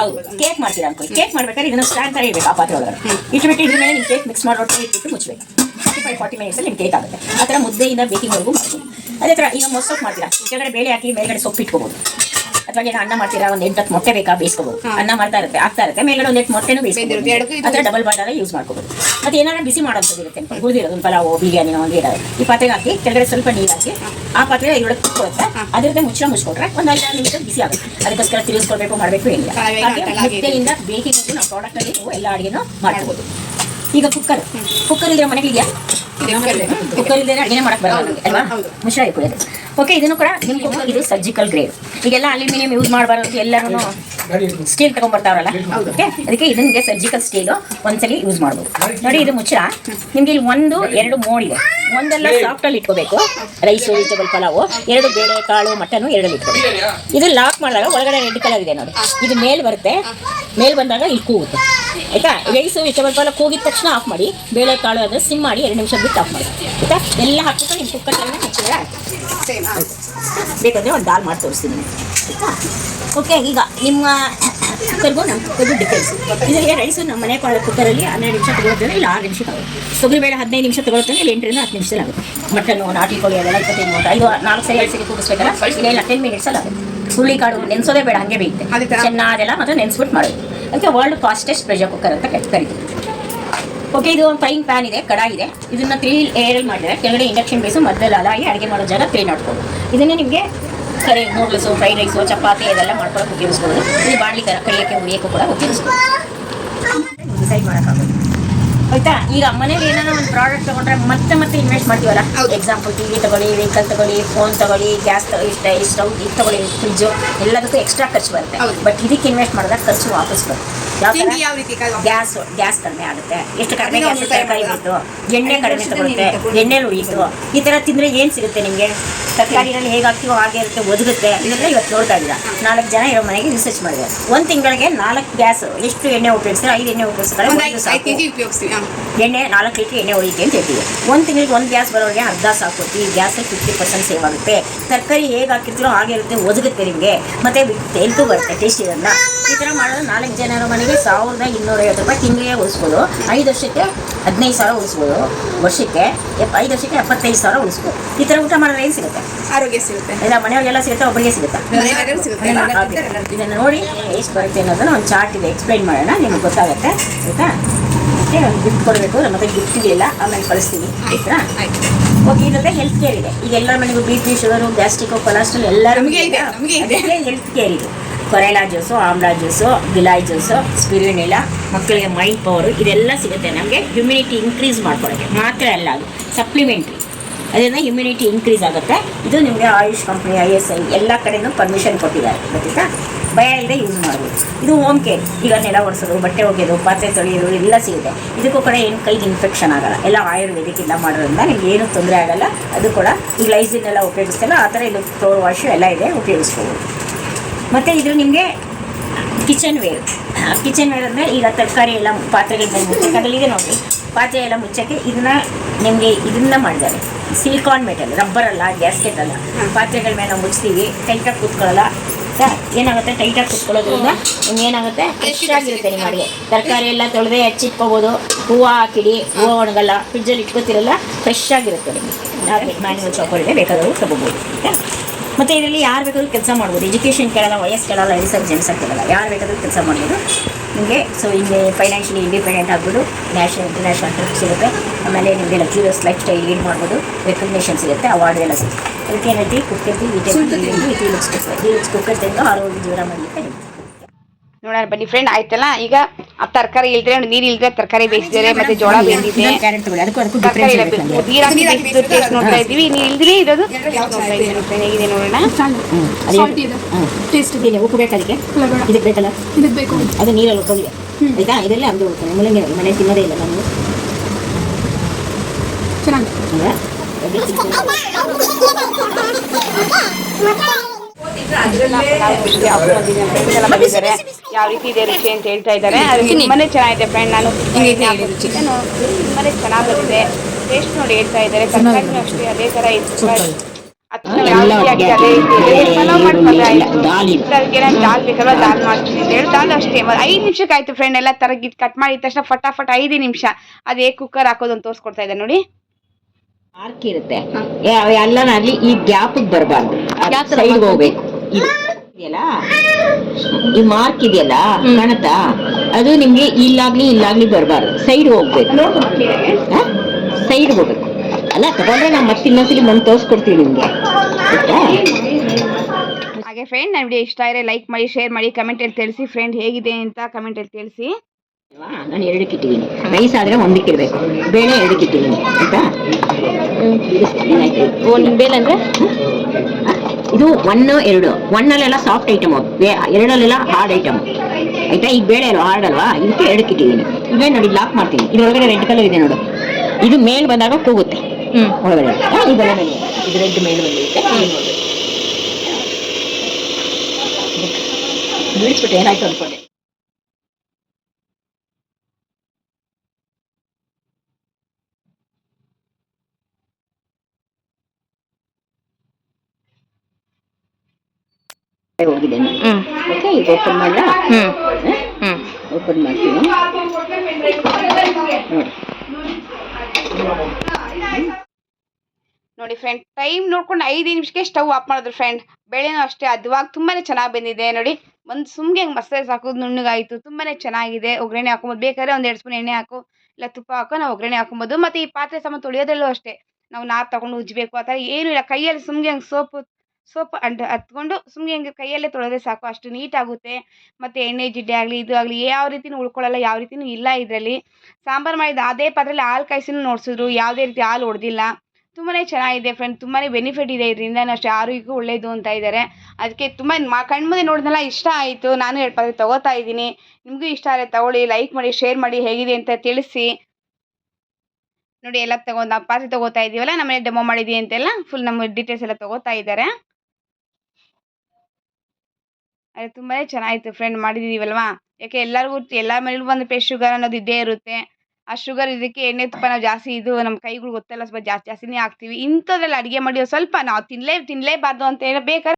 ಹೌದು. ಕೇಕ್ ಮಾಡ್ತೀರಾ ಅನ್ಕೊಳ್ಳಿ. ಕೇಕ್ ಮಾಡ್ಬೇಕಾದ್ರೆ ಇದನ್ನ ಸ್ಟ್ಯಾಂಡ್ ತರ ಇಡಬೇಕು ಆ ಪಾತ್ರೆ ಒಳಗಡೆ ಇಟ್ಬಿಟ್ಟು ಇದ್ರ ಮೇಲೆ ನೀವು ಕೇಕ್ ಮಿಕ್ಸ್ ಮಾಡೋಟ್ರೆ ಇಟ್ಬಿಟ್ಟು ಮುಚ್ಚಬೇಕು ಫಾರ್ಟಿ ಫೈವ್ ಫಾರ್ಟಿ ಮಿನಿಟ್ಸಲ್ಲಿ ನಿಮ್ಮ ಕೇಕ್ ಆಗುತ್ತೆ. ಆ ಥರ ಮುದ್ದೆಯಿಂದ ಬೇಕಿಂಗ್ವರೆಗೂ ಮಾಡ್ಬೋದು. ಅದೇ ಥರ ಈಗ ಮೊಸೊಪ್ಪು ಮಾಡ್ತೀರಾ? ಕೆಳಗಡೆ ಬೇಳೆ ಹಾಕಿ ಮೇಲ್ಗಡೆ ಸೊಪ್ಪು ಇಟ್ಕೋಬೋದು ಅಥವಾ ಈಗ ಅನ್ನ ಮಾಡ್ತೀರಾ? ಒಂದ್ ಎಂಟತ್ತು ಮೊಟ್ಟೆ ಬೇಕಾ? ಬೇಯಿಸ್ಕೋಬಹುದು. ಅನ್ನ ಮಾಡ್ತಾ ಇರುತ್ತೆ ಆಗ್ತಾ ಇರುತ್ತೆ. ಮೇಲ್ಗಡೆ ಒಂದ್ ಎಂಟು ಮೊಟ್ಟೆನೂ ಬೇಯಿಸ್ಕೋಬಹುದು ಅಥವಾ ಡಬಲ್ ಬಾಂಡಲ್ಲ ಯೂಸ್ ಮಾಡ್ಕೋಬಹುದು ಮತ್ತೆ ಏನಾರ ಬಿಸಿ ಮಾಡೋದು ಇರುತ್ತೆ. ಉಳಿದಿರೋದು ಒಂದು ಪಲಾವು ಬಿರಿಯಾನಿ ಒಂದು ಈ ಪಾತ್ರೆಗೆ ಹಾಕಿ ಕೆಳಗಡೆ ಸ್ವಲ್ಪ ನೀರು ಹಾಕಿ ಆ ಪಾತ್ರೆ ಇದ್ರೊಳಗೆ ಕುತ್ಕೊಳುತ್ತೆ ಅದ್ರದ್ದೇ ಮುಚ್ಚಳ ಮುಚ್ಕೊಟ್ರೆ ಒಂದ್ ಐದಾರು ನಿಮಿಷ ಬಿಸಿ ಆಗುತ್ತೆ. ಅದಕ್ಕೋಸ್ಕರ ತಿಳಿಸ್ಕೊಳ್ಬೇಕು ಮಾಡಬೇಕು ಇಲ್ಲ ಕಾವೇ ಬೇಕಿಂಗ್ ನಾವು ಪ್ರಾಡಕ್ಟ್ ಅಲ್ಲಿ ನೀವು ಎಲ್ಲ ಅಡಿಗೆನೂ ಮಾಡ್ಕೋಬಹುದು ಈಗ ಕುಕ್ಕರ್ ಕುಕ್ಕರ್ ಇದ್ರೆ ಮನೆಗೆ ಇದೆಯಾ? ಕುಕ್ಕರ್ ಇದೆ. ಕುಕ್ಕರ್ ಇಲ್ಲದೆ ಅಡಿಗೆ ಮಾಡಕ್ ಬರಲ್ಲ ಅಲ್ವಾ? ಇಟ್ಕೊಳ್ಳೋದು. ಓಕೆ ಇದನ್ನು ಕೂಡ ನಿಮ್ಗೆ ಇದು ಸರ್ಜಿಕಲ್ ಗ್ರೇಡ್ ಈಗೆಲ್ಲ ಅಲ್ಯೂಮಿನಿಯಂ ಯೂಸ್ ಮಾಡಬಾರ್ದು ಎಲ್ಲರೂ ಸ್ಟೀಲ್ ತಗೊಂಡ್ಬರ್ತಾವ್ರಲ್ಲ ಓಕೆ ಅದಕ್ಕೆ ಇದನ್ಗೆ ಸರ್ಜಿಕಲ್ ಸ್ಟೀಲು ಒಂದ್ಸಲಿ ಯೂಸ್ ಮಾಡ್ಬೋದು. ನೋಡಿ ಇದು ಮುಚ್ಚ ನಿಮ್ಗೆ ಇಲ್ಲಿ ಒಂದು ಎರಡು ಮೋಡ್ ಇದೆ. ಒಂದೆಲ್ಲ ಸಾಫ್ಟ್ ಅಲ್ಲಿ ಇಟ್ಕೋಬೇಕು. Rice vegetable pulao. ಎರಡು ಬೇಳೆ ಕಾಳು ಮಟನು ಎರಡಲ್ಲಿ ಇಟ್ಕೋಬೇಕು. ಇದು ಲಾಕ್ ಮಾಡಿದಾಗ ಒಳಗಡೆ ರೆಡ್ ಕಲರ್ ಇದೆ ನೋಡಿ. ಇದು ಮೇಲ್ ಬರುತ್ತೆ. ಮೇಲ್ ಬಂದಾಗ ಇಲ್ಲಿ ಕೂಗುತ್ತೆ. ಆಯ್ತಾ? ರೈಸು ವೆಜಿಟೇಬಲ್ ಪಲಾವ್ ಕೂಗಿದ ತಕ್ಷಣ ಆಫ್ ಮಾಡಿ ಬೇಳೆ ಕಾಳು ಅದನ್ನು ಸಿಮ್ ಮಾಡಿ ಎರಡು ನಿಮಿಷ ಬಿಟ್ಟು ಆಫ್ ಮಾಡಿ. ಆಯ್ತಾ? ಎಲ್ಲ ಹಾಕ್ಬಿಟ್ಟು ನಿಮ್ಮ ಕುಕ್ಕರ್ ಹಚ್ಚಿದ್ರೆ ಹಾ. ಒಂದು ದಾಲ್ ಮಾಡಿ ತೋರಿಸ್ತೀನಿ. ಆಯ್ತಾ? ಓಕೆ ಈಗ ನಿಮ್ಮ ಕುಕ್ಕರ್ಗೂ ನಮ್ಮ ಕುಕ್ಕರ್ಗೂ ಡಿಫ್ರೆನ್ಸ್ ಇದರಿಗೆ ರೈಸು ನಮ್ಮ ಮನೆ ಕುಕ್ಕರಲ್ಲಿ ಹನ್ನೆರಡು ನಿಮಿಷ ತಗೊಳ್ತೇನೆ ಇಲ್ಲ ಆರು ನಿಮಿಷ ತಗೊಳ್ಳುತ್ತೆ ತೊಗರಿಬೇಳೆ ಹದಿನೈದು ನಿಮಿಷ ತಗೊಳ್ತೇನೆ ಇಲ್ಲಿ ಎಂಟರಿಂದ ಹತ್ತು ನಿಮಿಷದಲ್ಲಿ ಆಗುತ್ತೆ. ಮಟನ್ನು ನಾಟಿ ಕೋಳಿ ಅದೆಲ್ಲ ಇಪ್ಪತ್ತೈದು ಮೂವತ್ತು. ಐದು ನಾಲ್ಕು ಸರಿ ಎರಡು ಸರಿ ಕೂಡಿಸ್ಬೇಕಲ್ಲ ಇಲ್ಲ ಟೆನ್ ಮಿನಿಟ್ಸಲ್ಲಿ ಆಗುತ್ತೆ. ಹುರುಳಿಕಾಳು ನೆನೆಸೋದೇ ಬೇಡ ಹಾಗೆ ಬೇಯುತ್ತೆ? ಚೆನ್ನಾಗೆಲ್ಲ ಮತ್ತೆ ನೆನೆಸ್ಬಿಟ್ಟು ಮಾಡೋದು. ಅದಕ್ಕೆ ವರ್ಲ್ಡ್ ಫಾಸ್ಟೆಸ್ಟ್ ಪ್ರೆಷರ್ ಕುಕ್ಕರ್ ಅಂತ ಕರಿ- ಕರಿತೀವಿ. ಓಕೆ ಇದು ಒಂದು ಫ್ರೈಯಿಂಗ್ ಪ್ಯಾನ್ ಇದೆ ಕಡಾಯಿ ಇದೆ. ಇದನ್ನ ತ್ರೀ ಏರಲ್ಲಿ ಮಾಡಿದ್ರೆ ಕೆಳಗಡೆ ಇಂಡಕ್ಷನ್ ಬೇಸು ಮಧ್ಯದಲ್ಲಿ ಅಲಾಗಿ ಅಡುಗೆ ಮಾಡೋ ಜಾಗ ಕ್ಲೀನ್ ಮಾಡ್ಕೊಂಡು ಇದನ್ನ ನಿಮಗೆ curry noodles fried rice chapati ಇದೆಲ್ಲ ಮಾಡ್ಕೊಳಕ್ಕೆ ಉಪಯೋಗಿಸ್ಬೋದು. ಇದು ಬಾಣಲಿ ಥರ ಕರಿಯೋಕ್ಕೆ ಉಳಿಯೋಕ್ಕೂ ಕೂಡ ಉಪಯೋಗಿಸ್ಬೋದು. ಡಿಸೈಡ್ ಮಾಡೋಕ್ಕಾಗೋದು ಆಯ್ತಾ ಈಗ ಮನೇಲಿ ಏನಾದ್ರು ಒಂದು ಪ್ರಾಡಕ್ಟ್ ತಗೊಂಡ್ರೆ ಮತ್ತೆ ಮತ್ತೆ ಇನ್ವೆಸ್ಟ್ ಮಾಡ್ತೀವಲ್ಲ? ಎಕ್ಸಾಂಪಲ್ ಟಿವಿ ತಗೊಳ್ಳಿ ವೆಹಿಕಲ್ ತಗೊಳ್ಳಿ ಫೋನ್ ತಗೊಳ್ಳಿ ಗ್ಯಾಸ್ ಇಷ್ಟ ಸ್ಟವ್ ಇದು ತಗೊಳ್ಳಿ ಫ್ರಿಜ್ಜು ಎಲ್ಲದಕ್ಕೂ ಎಕ್ಸ್ಟ್ರಾ ಖರ್ಚು ಬರುತ್ತೆ. ಬಟ್ ಇದಕ್ಕೆ ಇನ್ವೆಸ್ಟ್ ಮಾಡಿದಾಗ ಖರ್ಚು ವಾಪಸ್ ಬರುತ್ತೆ. ಗ್ಯಾಸ್ ಗ್ಯಾಸ್ ಕಡಿಮೆ ಆಗುತ್ತೆ. ಎಷ್ಟು ಕಡಿಮೆ ಗ್ಯಾಸ್ ತರಕಾರಿ ಎಣ್ಣೆ ಕಡಿಮೆ ತಗೊಳುತ್ತೆ ಎಣ್ಣೆ ಉಳಿಯಿತು ಈ ಥರ ತಿಂದರೆ ಏನು ಸಿಗುತ್ತೆ ನಿಮಗೆ? ತರಕಾರಿನಲ್ಲಿ ಹೇಗೆ ಹಾಕ್ತೀವೋ ಹಾಗೆ ಇರುತ್ತೆ ಒದಗುತ್ತೆ ಇದೆಲ್ಲ ಇವತ್ತು ನೋಡ್ತಾ ಇದ್ದೀರಾ? ನಾಲ್ಕು ಜನ ಇರೋ ಮನೆಗೆ ರಿಸರ್ಚ್ ಮಾಡಿದೆ. ಒಂದು ತಿಂಗಳಿಗೆ ನಾಲ್ಕು ಗ್ಯಾಸ್ ಎಷ್ಟು ಎಣ್ಣೆ ಉಪಯೋಗಿಸ್ತಾರೆ? ಐದು ಎಣ್ಣೆ ಉಪಯೋಗಿಸ್ತಾರೆ ಎಣ್ಣೆ ನಾಲ್ಕು ಲೀಟ್ರ್ ಎಣ್ಣೆ ಉಳಿಯುತ್ತೆ ಅಂತ ಹೇಳ್ತೀವಿ ಒಂದು ತಿಂಗಳಿಗೆ ಒಂದು ಗ್ಯಾಸ್ ಬರೋರಿಗೆ ಅರ್ಧ ಸಾಕೋತಿ ಈ ಗ್ಯಾಸಲ್ಲಿ ಫಿಫ್ಟಿ ಪರ್ಸೆಂಟ್ ಸೇವ್ ಆಗುತ್ತೆ. ತರಕಾರಿ ಹೇಗೆ ಹಾಕಿರ್ತೀರೋ ಹಾಗೆ ಇರುತ್ತೆ ಒದಗುತ್ತೆ ನಿಮಗೆ. ಮತ್ತೆ ಹೆಲ್ತು ಬರುತ್ತೆ ಟೇಸ್ಟ್ ಇರೋದನ್ನ ಈ ಥರ ಮಾಡೋದು ನಾಲ್ಕು ಜನರ ಮನೆಗೆ ಸಾವಿರದ ಇನ್ನೂರೈವತ್ತು ರೂಪಾಯಿ ತಿಂಗಳಿಗೆ ಉಳಿಸ್ಬೋದು. ಐದು ವರ್ಷಕ್ಕೆ ಹದಿನೈದು ಸಾವಿರ ಉಳಿಸ್ಬೋದು. ವರ್ಷಕ್ಕೆ ಎಪ್ ಐದು ವರ್ಷಕ್ಕೆ ಎಪ್ಪತ್ತೈದು ಸಾವಿರ ಉಳಿಸ್ಬೋದು. ಈ ಥರ ಊಟ ಮಾಡಿದ್ರೆ ಏನು ಸಿಗುತ್ತೆ? ಆರೋಗ್ಯ ಸಿಗುತ್ತೆ. ಇಲ್ಲ ಮನೆಯವರಿಗೆಲ್ಲ ಸಿಗುತ್ತೆ ಒಬ್ಬರಿಗೆ ಸಿಗುತ್ತೆ. ಇದನ್ನು ನೋಡಿ ಎಷ್ಟು ಬರುತ್ತೆ ಅನ್ನೋದನ್ನು ಒಂದು ಚಾರ್ಟ್ ಇದೆ. ಎಕ್ಸ್ಪ್ಲೈನ್ ಮಾಡೋಣ ನಿಮ್ಗೆ ಗೊತ್ತಾಗುತ್ತೆ. ಆಯ್ತಾ? ಮತ್ತೆ ಒಂದು ಗಿಫ್ಟ್ ಕೊಡಬೇಕು ನಮ್ಮ ಹತ್ರ ಗಿಫ್ಟ್ ಇದೆಯಲ್ಲ ಆಮೇಲೆ ಕಳಿಸ್ತೀನಿ. ಆಯ್ತಾ? ಓಕೆ ಇದಲ್ಲದೆ ಹೆಲ್ತ್ ಕೇರ್ ಇದೆ. ಈಗ ಎಲ್ಲರ ಮನೆಗೂ B P sugar gastric cholesterol ಎಲ್ಲರೂ ಇದೆ, ನಮ್ಗೆ ಇದೆ. ಹೆಲ್ತ್ ಕೇರ್ ಇದೆ. ಕೊರೆಲಾ ಜ್ಯೂಸು ಆಮ್ಲಾ ಜ್ಯೂಸು ಗಿಲಾಯ್ ಜ್ಯೂಸು ಸ್ಪಿರಿನಿಲ್ಲ ಮಕ್ಕಳಿಗೆ ಮೈಂಡ್ ಪವರು ಇದೆಲ್ಲ ಸಿಗುತ್ತೆ. ನಮಗೆ ಹ್ಯುಮಿನಿಟಿ ಇನ್ಕ್ರೀಸ್ ಮಾಡ್ಕೊಳ್ಳೋಕ್ಕೆ ಮಾತ್ರ ಅಲ್ಲ ಅದು. ಸಪ್ಲಿಮೆಂಟ್ರಿ ಅದರಿಂದ ಇಮ್ಯುನಿಟಿ ಇನ್ಕ್ರೀಸ್ ಆಗುತ್ತೆ. ಇದು ನಿಮಗೆ Ayush company I S I ಎಲ್ಲ ಕಡೆನೂ ಪರ್ಮಿಷನ್ ಕೊಟ್ಟಿದ್ದಾರೆ ಗೊತ್ತಿತ್ತಾ ಭಯ ಇಲ್ಲದೆ ಯೂಸ್ ಮಾಡ್ಬೋದು. ಇದು ಹೋಮ್ ಕೇರ್ ಈಗ ನೆಲ ಒರೆಸೋದು, ಬಟ್ಟೆ ಒಗೆಯೋದು ಪಾತ್ರೆ ತೊಳೆಯೋದು ಎಲ್ಲ ಸಿಗುತ್ತೆ. ಇದಕ್ಕೂ ಕೂಡ ಏನು ಕೈಗೆ ಇನ್ಫೆಕ್ಷನ್ ಆಗಲ್ಲ. ಎಲ್ಲ ಆಯುರ್ವೇದಿಕ್ ಇಲ್ಲ ಮಾಡೋದ್ರಿಂದ ನಿಮ್ಗೆ ಏನು ತೊಂದರೆ ಆಗಲ್ಲ. ಅದು ಕೂಡ ಈಗ ಲೈಸಿನ್ ಎಲ್ಲ ಉಪಯೋಗಿಸ್ತಲ್ಲ ಆ ಥರ ಇದು ಫ್ಲೋರ್ ವಾಶು ಎಲ್ಲ ಇದೆ, ಉಪಯೋಗಿಸ್ಬೋದು. ಮತ್ತು ಇದು ನಿಮಗೆ ಕಿಚನ್ ವೇರ್ ಕಿಚನ್ ವೇರ್ ಅಂದರೆ ಈಗ ತರಕಾರಿ ಎಲ್ಲ ಪಾತ್ರೆಗಳು ಬಂದ್ಬಿಟ್ಟು ಮುಚ್ಚಕ್ಕೆ ಅದರಲ್ಲಿ ಇದೆ ನೋಡಿ ಪಾತ್ರೆ ಎಲ್ಲ ಮುಚ್ಚಕ್ಕೆ ಇದನ್ನ ನಿಮಗೆ ಇದನ್ನ ಮಾಡಿದ್ದಾರೆ ಸಿಲಿಕಾನ್ ಮೆಟಲ್ ರಬ್ಬರ್ ಅಲ್ಲ ಗ್ಯಾಸ್ಕೆಟ್ ಅಲ್ಲ. ಪಾತ್ರೆಗಳ ಮೇಲೆ ನಾವು ಮುಚ್ತೀವಿ. ಟೈಟಾಗಿ ಕೂತ್ಕೊಳ್ಳಲ್ಲ. ಏನಾಗುತ್ತೆ? ಟೈಟಾಗಿ ಕೂತ್ಕೊಳ್ಳೋದ್ರಿಂದ ನಿಮ್ಗೆ ಏನಾಗುತ್ತೆ? ಫ್ರೆಶ್ ಆಗಿರುತ್ತೆ ನಿಮ್ಮ ಅಡುಗೆ. ತರಕಾರಿ ಎಲ್ಲ ತೊಳೆದೇ ಹಚ್ಚಿಟ್ಕೋಬೋದು. ಹೂವು ಹಾಕಿಡಿ ಹೂವು ಒಣಗಲ್ಲ. ಫ್ರಿಜ್ಜಲ್ಲಿ ಇಟ್ಕೋತಿರಲ್ಲ ಫ್ರೆಶ್ ಆಗಿರುತ್ತೆ ನಿಮಗೆ. ಮ್ಯಾನ್ಯುವಲ್ ಶಾಪರ್ ಇದೆ ಬೇಕಾದವರು ತಗೋಬೋದು. ಮತ್ತು ಇದರಲ್ಲಿ ಯಾರು ಬೇಕಾದ್ರೂ ಕೆಲಸ ಮಾಡ್ಬೋದು. ಎಜುಕೇಷನ್ ಕೇಳಲ್ಲ ವಯಸ್ಸು ಕೇಳಲ್ಲ ಹೆಣ್ಸಕ್ಕೆ ಜೆಂಟ್ಸಕ್ಕೆ ಕೇಳಲ್ಲ. ಯಾರು ಬೇಕಾದರೂ ಕೆಲಸ ಮಾಡ್ಬೋದು. ನಿಮಗೆ ಸೊ ಹಿಂಗೆ ಫೈನಾನ್ಷಿಯಲಿ ಇಂಡಿಪೆಂಡೆಂಟ್ ಆಗ್ಬೋದು ನ್ಯಾಷನಲ್ ಇಂಟರ್ನ್ಯಾಷನಲ್ ಟ್ರಿಪ್ ಸಿಗುತ್ತೆ ಆಮೇಲೆ ನಿಮಗೆ ಲಕ್ಸುರಿಯಸ್ ಲೈಫ್ ಸ್ಟೈಲ್ ಲೀಡ್ ಮಾಡ್ಬೋದು ರೆಕಗ್ನೇಷನ್ ಸಿಗುತ್ತೆ ಅವಾರ್ಡ್ ಎಲ್ಲ ಸಿಗುತ್ತೆ ಅದಕ್ಕೆ ಏನೈತಿ ಕುಕ್ಕರ್ ವಿಟಿ ಲುಕ್ಸ್ ಕುಕ್ಕರ್ ತಿಂದು ಕುಕ್ಕರ್ ಆರೋಗ್ಯ ಜೀವನ ಮಾಡಲಿಕ್ಕೆ ನೋಡೋಣ ಬನ್ನಿ ಫ್ರೆಂಡ್ ಆಯ್ತಲ್ಲ? ಈಗ ಆ ತರಕಾರಿ ಇಲ್ದ್ರೆ ನೀರ್ ಇಲ್ದ್ರೆ ತರಕಾರಿ ಬೇಯಿಸಿದ್ದಾರೆ ಮತ್ತೆ ಜೋಳ ಬೇಯಿಸಿದೆ ಕ್ಯಾರೆಟ್ ತಗೊಳ್ಳಿ ಅದಕ್ಕೂ ಅದಕ್ಕೂ ತರಕಾರಿ ಎಲ್ಲ ಡಿಫ್ರೆನ್ಸ್ ಬೇಯಿಸಿದೆ. ನೀರ್ ಹಾಕಿ ಬೇಯಿಸಿದ್ದು ಟೇಸ್ಟ್ ನೋಡ್ತಾ ಇದೀವಿ ನೀರ್ ಇಲ್ದ್ರೆ ಇರೋದು ನೋಡ್ತಾ ಇದೀವಿ friend. ಹೇಗಿದೆ ನೋಡೋಣ. ಅದೇ. ಟೇಸ್ಟ್ ಇದೆ. ಉಪ್ಪು ಬೇಕಾ ಅದಕ್ಕೆ. ಇದಕ್ಕೆ ಬೇಕಲ್ಲ? ಇದಕ್ಕೆ ಬೇಕು. ಅದು ನೀರಲ್ಲಿ ಉಪ್ಪಲ್ಲಿ ಆಯ್ತಾ? ಇದೆಲ್ಲ ಅದು ಉಳ್ಕೊಂಡು ಮುಲ್ಲಂಗಿ ನೋಡಿ, ಮನೆ ತಿನ್ನೋದೇ ಇಲ್ಲ ನಾನು. ಚೆನ್ನಾಗಿ ಬಂದಿದ್ದಾರೆ ಯಾವ ರೀತಿ ಇದೆ ರುಚಿ ಅಂತ ಹೇಳ್ತಾ ಇದ್ದಾರೆ. ತುಂಬಾನೇ ಚೆನ್ನಾಗಿದೆ ಫ್ರೆಂಡ್ ನಾನು ಚಿಕನ್ ತುಂಬಾನೇ ಚೆನ್ನಾಗಿ ಬಂದಿದೆ. ಟೇಸ್ಟ್ ನೋಡಿ ಹೇಳ್ತಾ ಇದ್ದಾರೆ. ತರಕಾರಿನೂ ಅಷ್ಟೇ ಅದೇ ತರ ಇತ್ತು ದಾಲ್ ನಾನು ದಾಲ್ ಮಾಡ್ತೀನಿ ಅಂತ ಹೇಳಿ. ದಾಲ್ ಅಷ್ಟೇ. ಐದು ನಿಮಿಷಕ್ಕೆ ಆಯ್ತು ಫ್ರೆಂಡ್ ಎಲ್ಲ ತರಗಿದ್ ಕಟ್ ಮಾಡಿದ ತಕ್ಷಣ ಫಟಾಫಟ್ ಐದು ನಿಮಿಷ ಅದೇ ಕುಕ್ಕರ್ ಹಾಕೋದನ್ನ ಅಂತ ತೋರಿಸ್ಕೊಡ್ತಾ ಇದೆ ನೋಡಿ. ಆರ್ಕ್ ಇರುತ್ತೆ. ಎಲ್ಲನಾಗ್ಲಿ ಈ ಗ್ಯಾಪ್ ಬರಬಾರ್ದು. ಸೈಡ್ ಹೋಗ್ಬೇಕು. ಇದೆಯಲ್ಲ? ಈ ಮಾರ್ಕ್ ಇದೆಯಲ್ಲ? ಕಾಣುತ್ತಾ? ಅದು ನಿಮ್ಗೆ ಇಲ್ಲಾಗ್ಲಿ ಇಲ್ಲಾಗ್ಲಿ ಬರಬಾರ್ದು. ಸೈಡ್ ಹೋಗ್ಬೇಕು. ಸೈಡ್ ಹೋಗ್ಬೇಕು. ಅಲ್ಲ ತಗೊಂಡ್ರೆ ನಾವು ಮತ್ತೆ ಇನ್ನೊಂದ್ಸಲಿ ಬಂದು ತೋರಿಸ್ಕೊಡ್ತೀವಿ ನಿಮ್ಗೆ. ಆಯ್ತಾ? ಹಾಗೆ ಫ್ರೆಂಡ್ ನನ್ನ ವಿಡಿಯೋ ಇಷ್ಟ ಆದರೆ ಲೈಕ್ ಮಾಡಿ ಶೇರ್ ಮಾಡಿ ಕಮೆಂಟಲ್ಲಿ ತಿಳಿಸಿ. ಫ್ರೆಂಡ್ ಹೇಗಿದೆ ಅಂತ ಕಮೆಂಟಲ್ಲಿ ತಿಳಿಸಿ? ನಾನು ಎರಡಕ್ಕೆ ಇಟ್ಟಿದ್ದೀನಿ. ರೈಸ್ ಆದ್ರೆ ಒಂದಕ್ಕೆ ಇರಬೇಕು ಬೇಳೆ ಎರಡಕ್ಕೆ ಇಟ್ಟಿದ್ದೀನಿ ಆಯ್ತಾ? ಒಂದು ಅಂದರೆ? ಇದು ಒನ್ ಎರಡು. ಒನ್ನಲ್ಲೆಲ್ಲ ಸಾಫ್ಟ್ ಐಟಮ್ ಎರಡಲ್ಲೆಲ್ಲ ಹಾರ್ಡ್ ಐಟಮ್ ಆಯ್ತಾ? ಈಗ ಬೇಳೆ ಅಲ್ವಾ? ಹಾರ್ಡ್ ಅಲ್ವಾ? ಇದಕ್ಕೆ ಎರಡಕ್ಕೆ ಇಟ್ಟಿದ್ದೀನಿ. ಇವೇ ನೋಡಿ ಲಾಕ್ ಮಾಡ್ತೀನಿ. ಇದರೊಳಗಡೆ ರೆಡ್ ಕಲರ್ ಇದೆ ನೋಡು. ಇದು ಮೇಲ್ ಬಂದಾಗ ಕೂಗುತ್ತೆ. ಒಳಗಡೆ. ಇದು ಇದು ರೆಡ್ ಮೇಲ್ ಬಂದಿರುತ್ತೆ. ಬಿಡಿಸ್ಬಿಟ್ಟು ಏನಾಯ್ತು ಅನ್ಕೊಂಡೆ. ಹೋಗಿದೆ ಹ್ಞೂ ಓಕೆ ಈಗ ಓಪನ್ ಓಪನ್ ಮಾಡ್ತೀನಿ. ನೋಡಿ. ನೋಡಿ ಫ್ರೆಂಡ್ ಟೈಮ್ ನೋಡ್ಕೊಂಡು ಐದು ನಿಮಿಷಕ್ಕೆ ಸ್ಟವ್ ಆಫ್ ಮಾಡಿದ್ರು ಫ್ರೆಂಡ್ ಬೆಳೆನೂ ಅಷ್ಟೇ ಅದುವಾಗಿ ತುಂಬಾ ಚೆನ್ನಾಗಿ ಬಂದಿದೆ. ನೋಡಿ ಒಂದು ಸುಮ್ಗೆ ಹಂಗೆ ಮಸಾಲೆ ಸಾಕೋದು ನುಣ್ಣಗಾಯಿತು. ತುಂಬಾ ಚೆನ್ನಾಗಿದೆ. ಒಗ್ಗರಣೆ ಹಾಕೊಬೋದು ಬೇಕಾದ್ರೆ ಒಂದು ಎರಡು ಸ್ಪೂನ್ ಎಣ್ಣೆ ಹಾಕು. ಇಲ್ಲ ತುಪ್ಪ ಹಾಕೋ ನಾವು ಒಗ್ಗರಣೆ ಹಾಕೊಬೋದು ಮತ್ತು ಈ ಪಾತ್ರೆ ಸಾಮಾನು ತೊಳೆಯೋದ್ರಲ್ಲೂ ಅಷ್ಟೇ. ನಾವು ನಾರು ತಗೊಂಡು ಉಜ್ಜಬೇಕು. ಆ ಥರ ಏನೂ ಇಲ್ಲ. ಕೈಯಲ್ಲಿ ಸುಮ್ಗೆ ಹಂಗೆ ಸೋಪು ಸೋಪ್ ಅಂಟ್ ಹತ್ಕೊಂಡು ಸುಮ್ಮನೆ ಹಂಗೆ ಕೈಯಲ್ಲೇ ತೊಳೆದ್ರೆ ಸಾಕು. ಅಷ್ಟು ನೀಟಾಗುತ್ತೆ. ಮತ್ತು ಎಣ್ಣೆ, ಜಿಡ್ಡೆ ಆಗಲಿ, ಇದು ಆಗಲಿ, ಯಾವ ರೀತಿನೂ ಉಳ್ಕೊಳ್ಳಲ್ಲ, ಯಾವ ರೀತಿನೂ ಇಲ್ಲ ಇದರಲ್ಲಿ. ಸಾಂಬಾರು ಮಾಡಿದ ಅದೇ ಪಾತ್ರೆಯಲ್ಲಿ ಹಾಲು ಕಾಯಿಸಿನೂ ನೋಡಿಸಿದ್ರು. ಯಾವುದೇ ರೀತಿ ಹಾಲು ಹೊಡೆದಿಲ್ಲ ತುಂಬಾ ಚೆನ್ನಾಗಿದೆ ಫ್ರೆಂಡ್ ತುಂಬಾ ಬೆನಿಫಿಟ್ ಇದೆ ಇದರಿಂದ ಅಷ್ಟೇ ಆರೋಗ್ಯಕ್ಕೂ ಒಳ್ಳೆಯದು ಅಂತ ಇದ್ದಾರೆ ಅದಕ್ಕೆ ತುಂಬ ಮಾ ಕಣ್ಮುಂದೆ ನೋಡಿದ್ನಲ್ಲ, ಇಷ್ಟ ಆಯಿತು. ನಾನು ಎರಡು ಪಾತ್ರೆ ತೊಗೋತಾ ಇದ್ದೀನಿ. ನಿಮಗೂ ಇಷ್ಟ ಆದರೆ ತಗೊಳ್ಳಿ ಲೈಕ್ ಮಾಡಿ ಶೇರ್ ಮಾಡಿ ಹೇಗಿದೆ ಅಂತ ತಿಳಿಸಿ. ನೋಡಿ, ಎಲ್ಲ ತಗೊಂಡು ಪಾತ್ರೆ ತೊಗೋತಾ ಇದ್ದೀವಲ್ಲ ನಮ್ಮನೆ ಡೆಮೋ ಮಾಡಿದ್ದೀವಿ ಅಂತೆಲ್ಲ ಫುಲ್ ನಮ್ಮ ಡೀಟೇಲ್ಸ್ ಎಲ್ಲ ತೊಗೋತಾ ಇದ್ದಾರೆ ಅದು ತುಂಬಾ ಚೆನ್ನಾಗಿತ್ತು ಫ್ರೆಂಡ್ ಮಾಡಿದ್ದೀವಲ್ವಾ ಯಾಕೆ ಎಲ್ಲರಿಗೂ ಎಲ್ಲ ಮೇಲೂ ಒಂದು ಪೇ ಶುಗರ್ ಅನ್ನೋದು ಇದ್ದೇ ಇರುತ್ತೆ. ಆ ಶುಗರ್ ಇದಕ್ಕೆ ಎಣ್ಣೆ ತುಪ್ಪ ನಾವು ಜಾಸ್ತಿ ಇದು ನಮ್ಮ ಕೈಗಳು ಗೊತ್ತಲ್ಲ, ಸ್ವಲ್ಪ ಜಾಸ್ತಿ ಜಾಸ್ತಿನೇ ಹಾಕ್ತೀವಿ. ಇಂಥದ್ರಲ್ಲಿ ಅಡುಗೆ ಮಾಡಿ ಸ್ವಲ್ಪ ನಾವು ತಿನ್ನಲೇ ತಿನ್ನಲೇಬಾರ್ದು ಅಂತ ಏನೋ ಬೇಕಾದ್ರೆ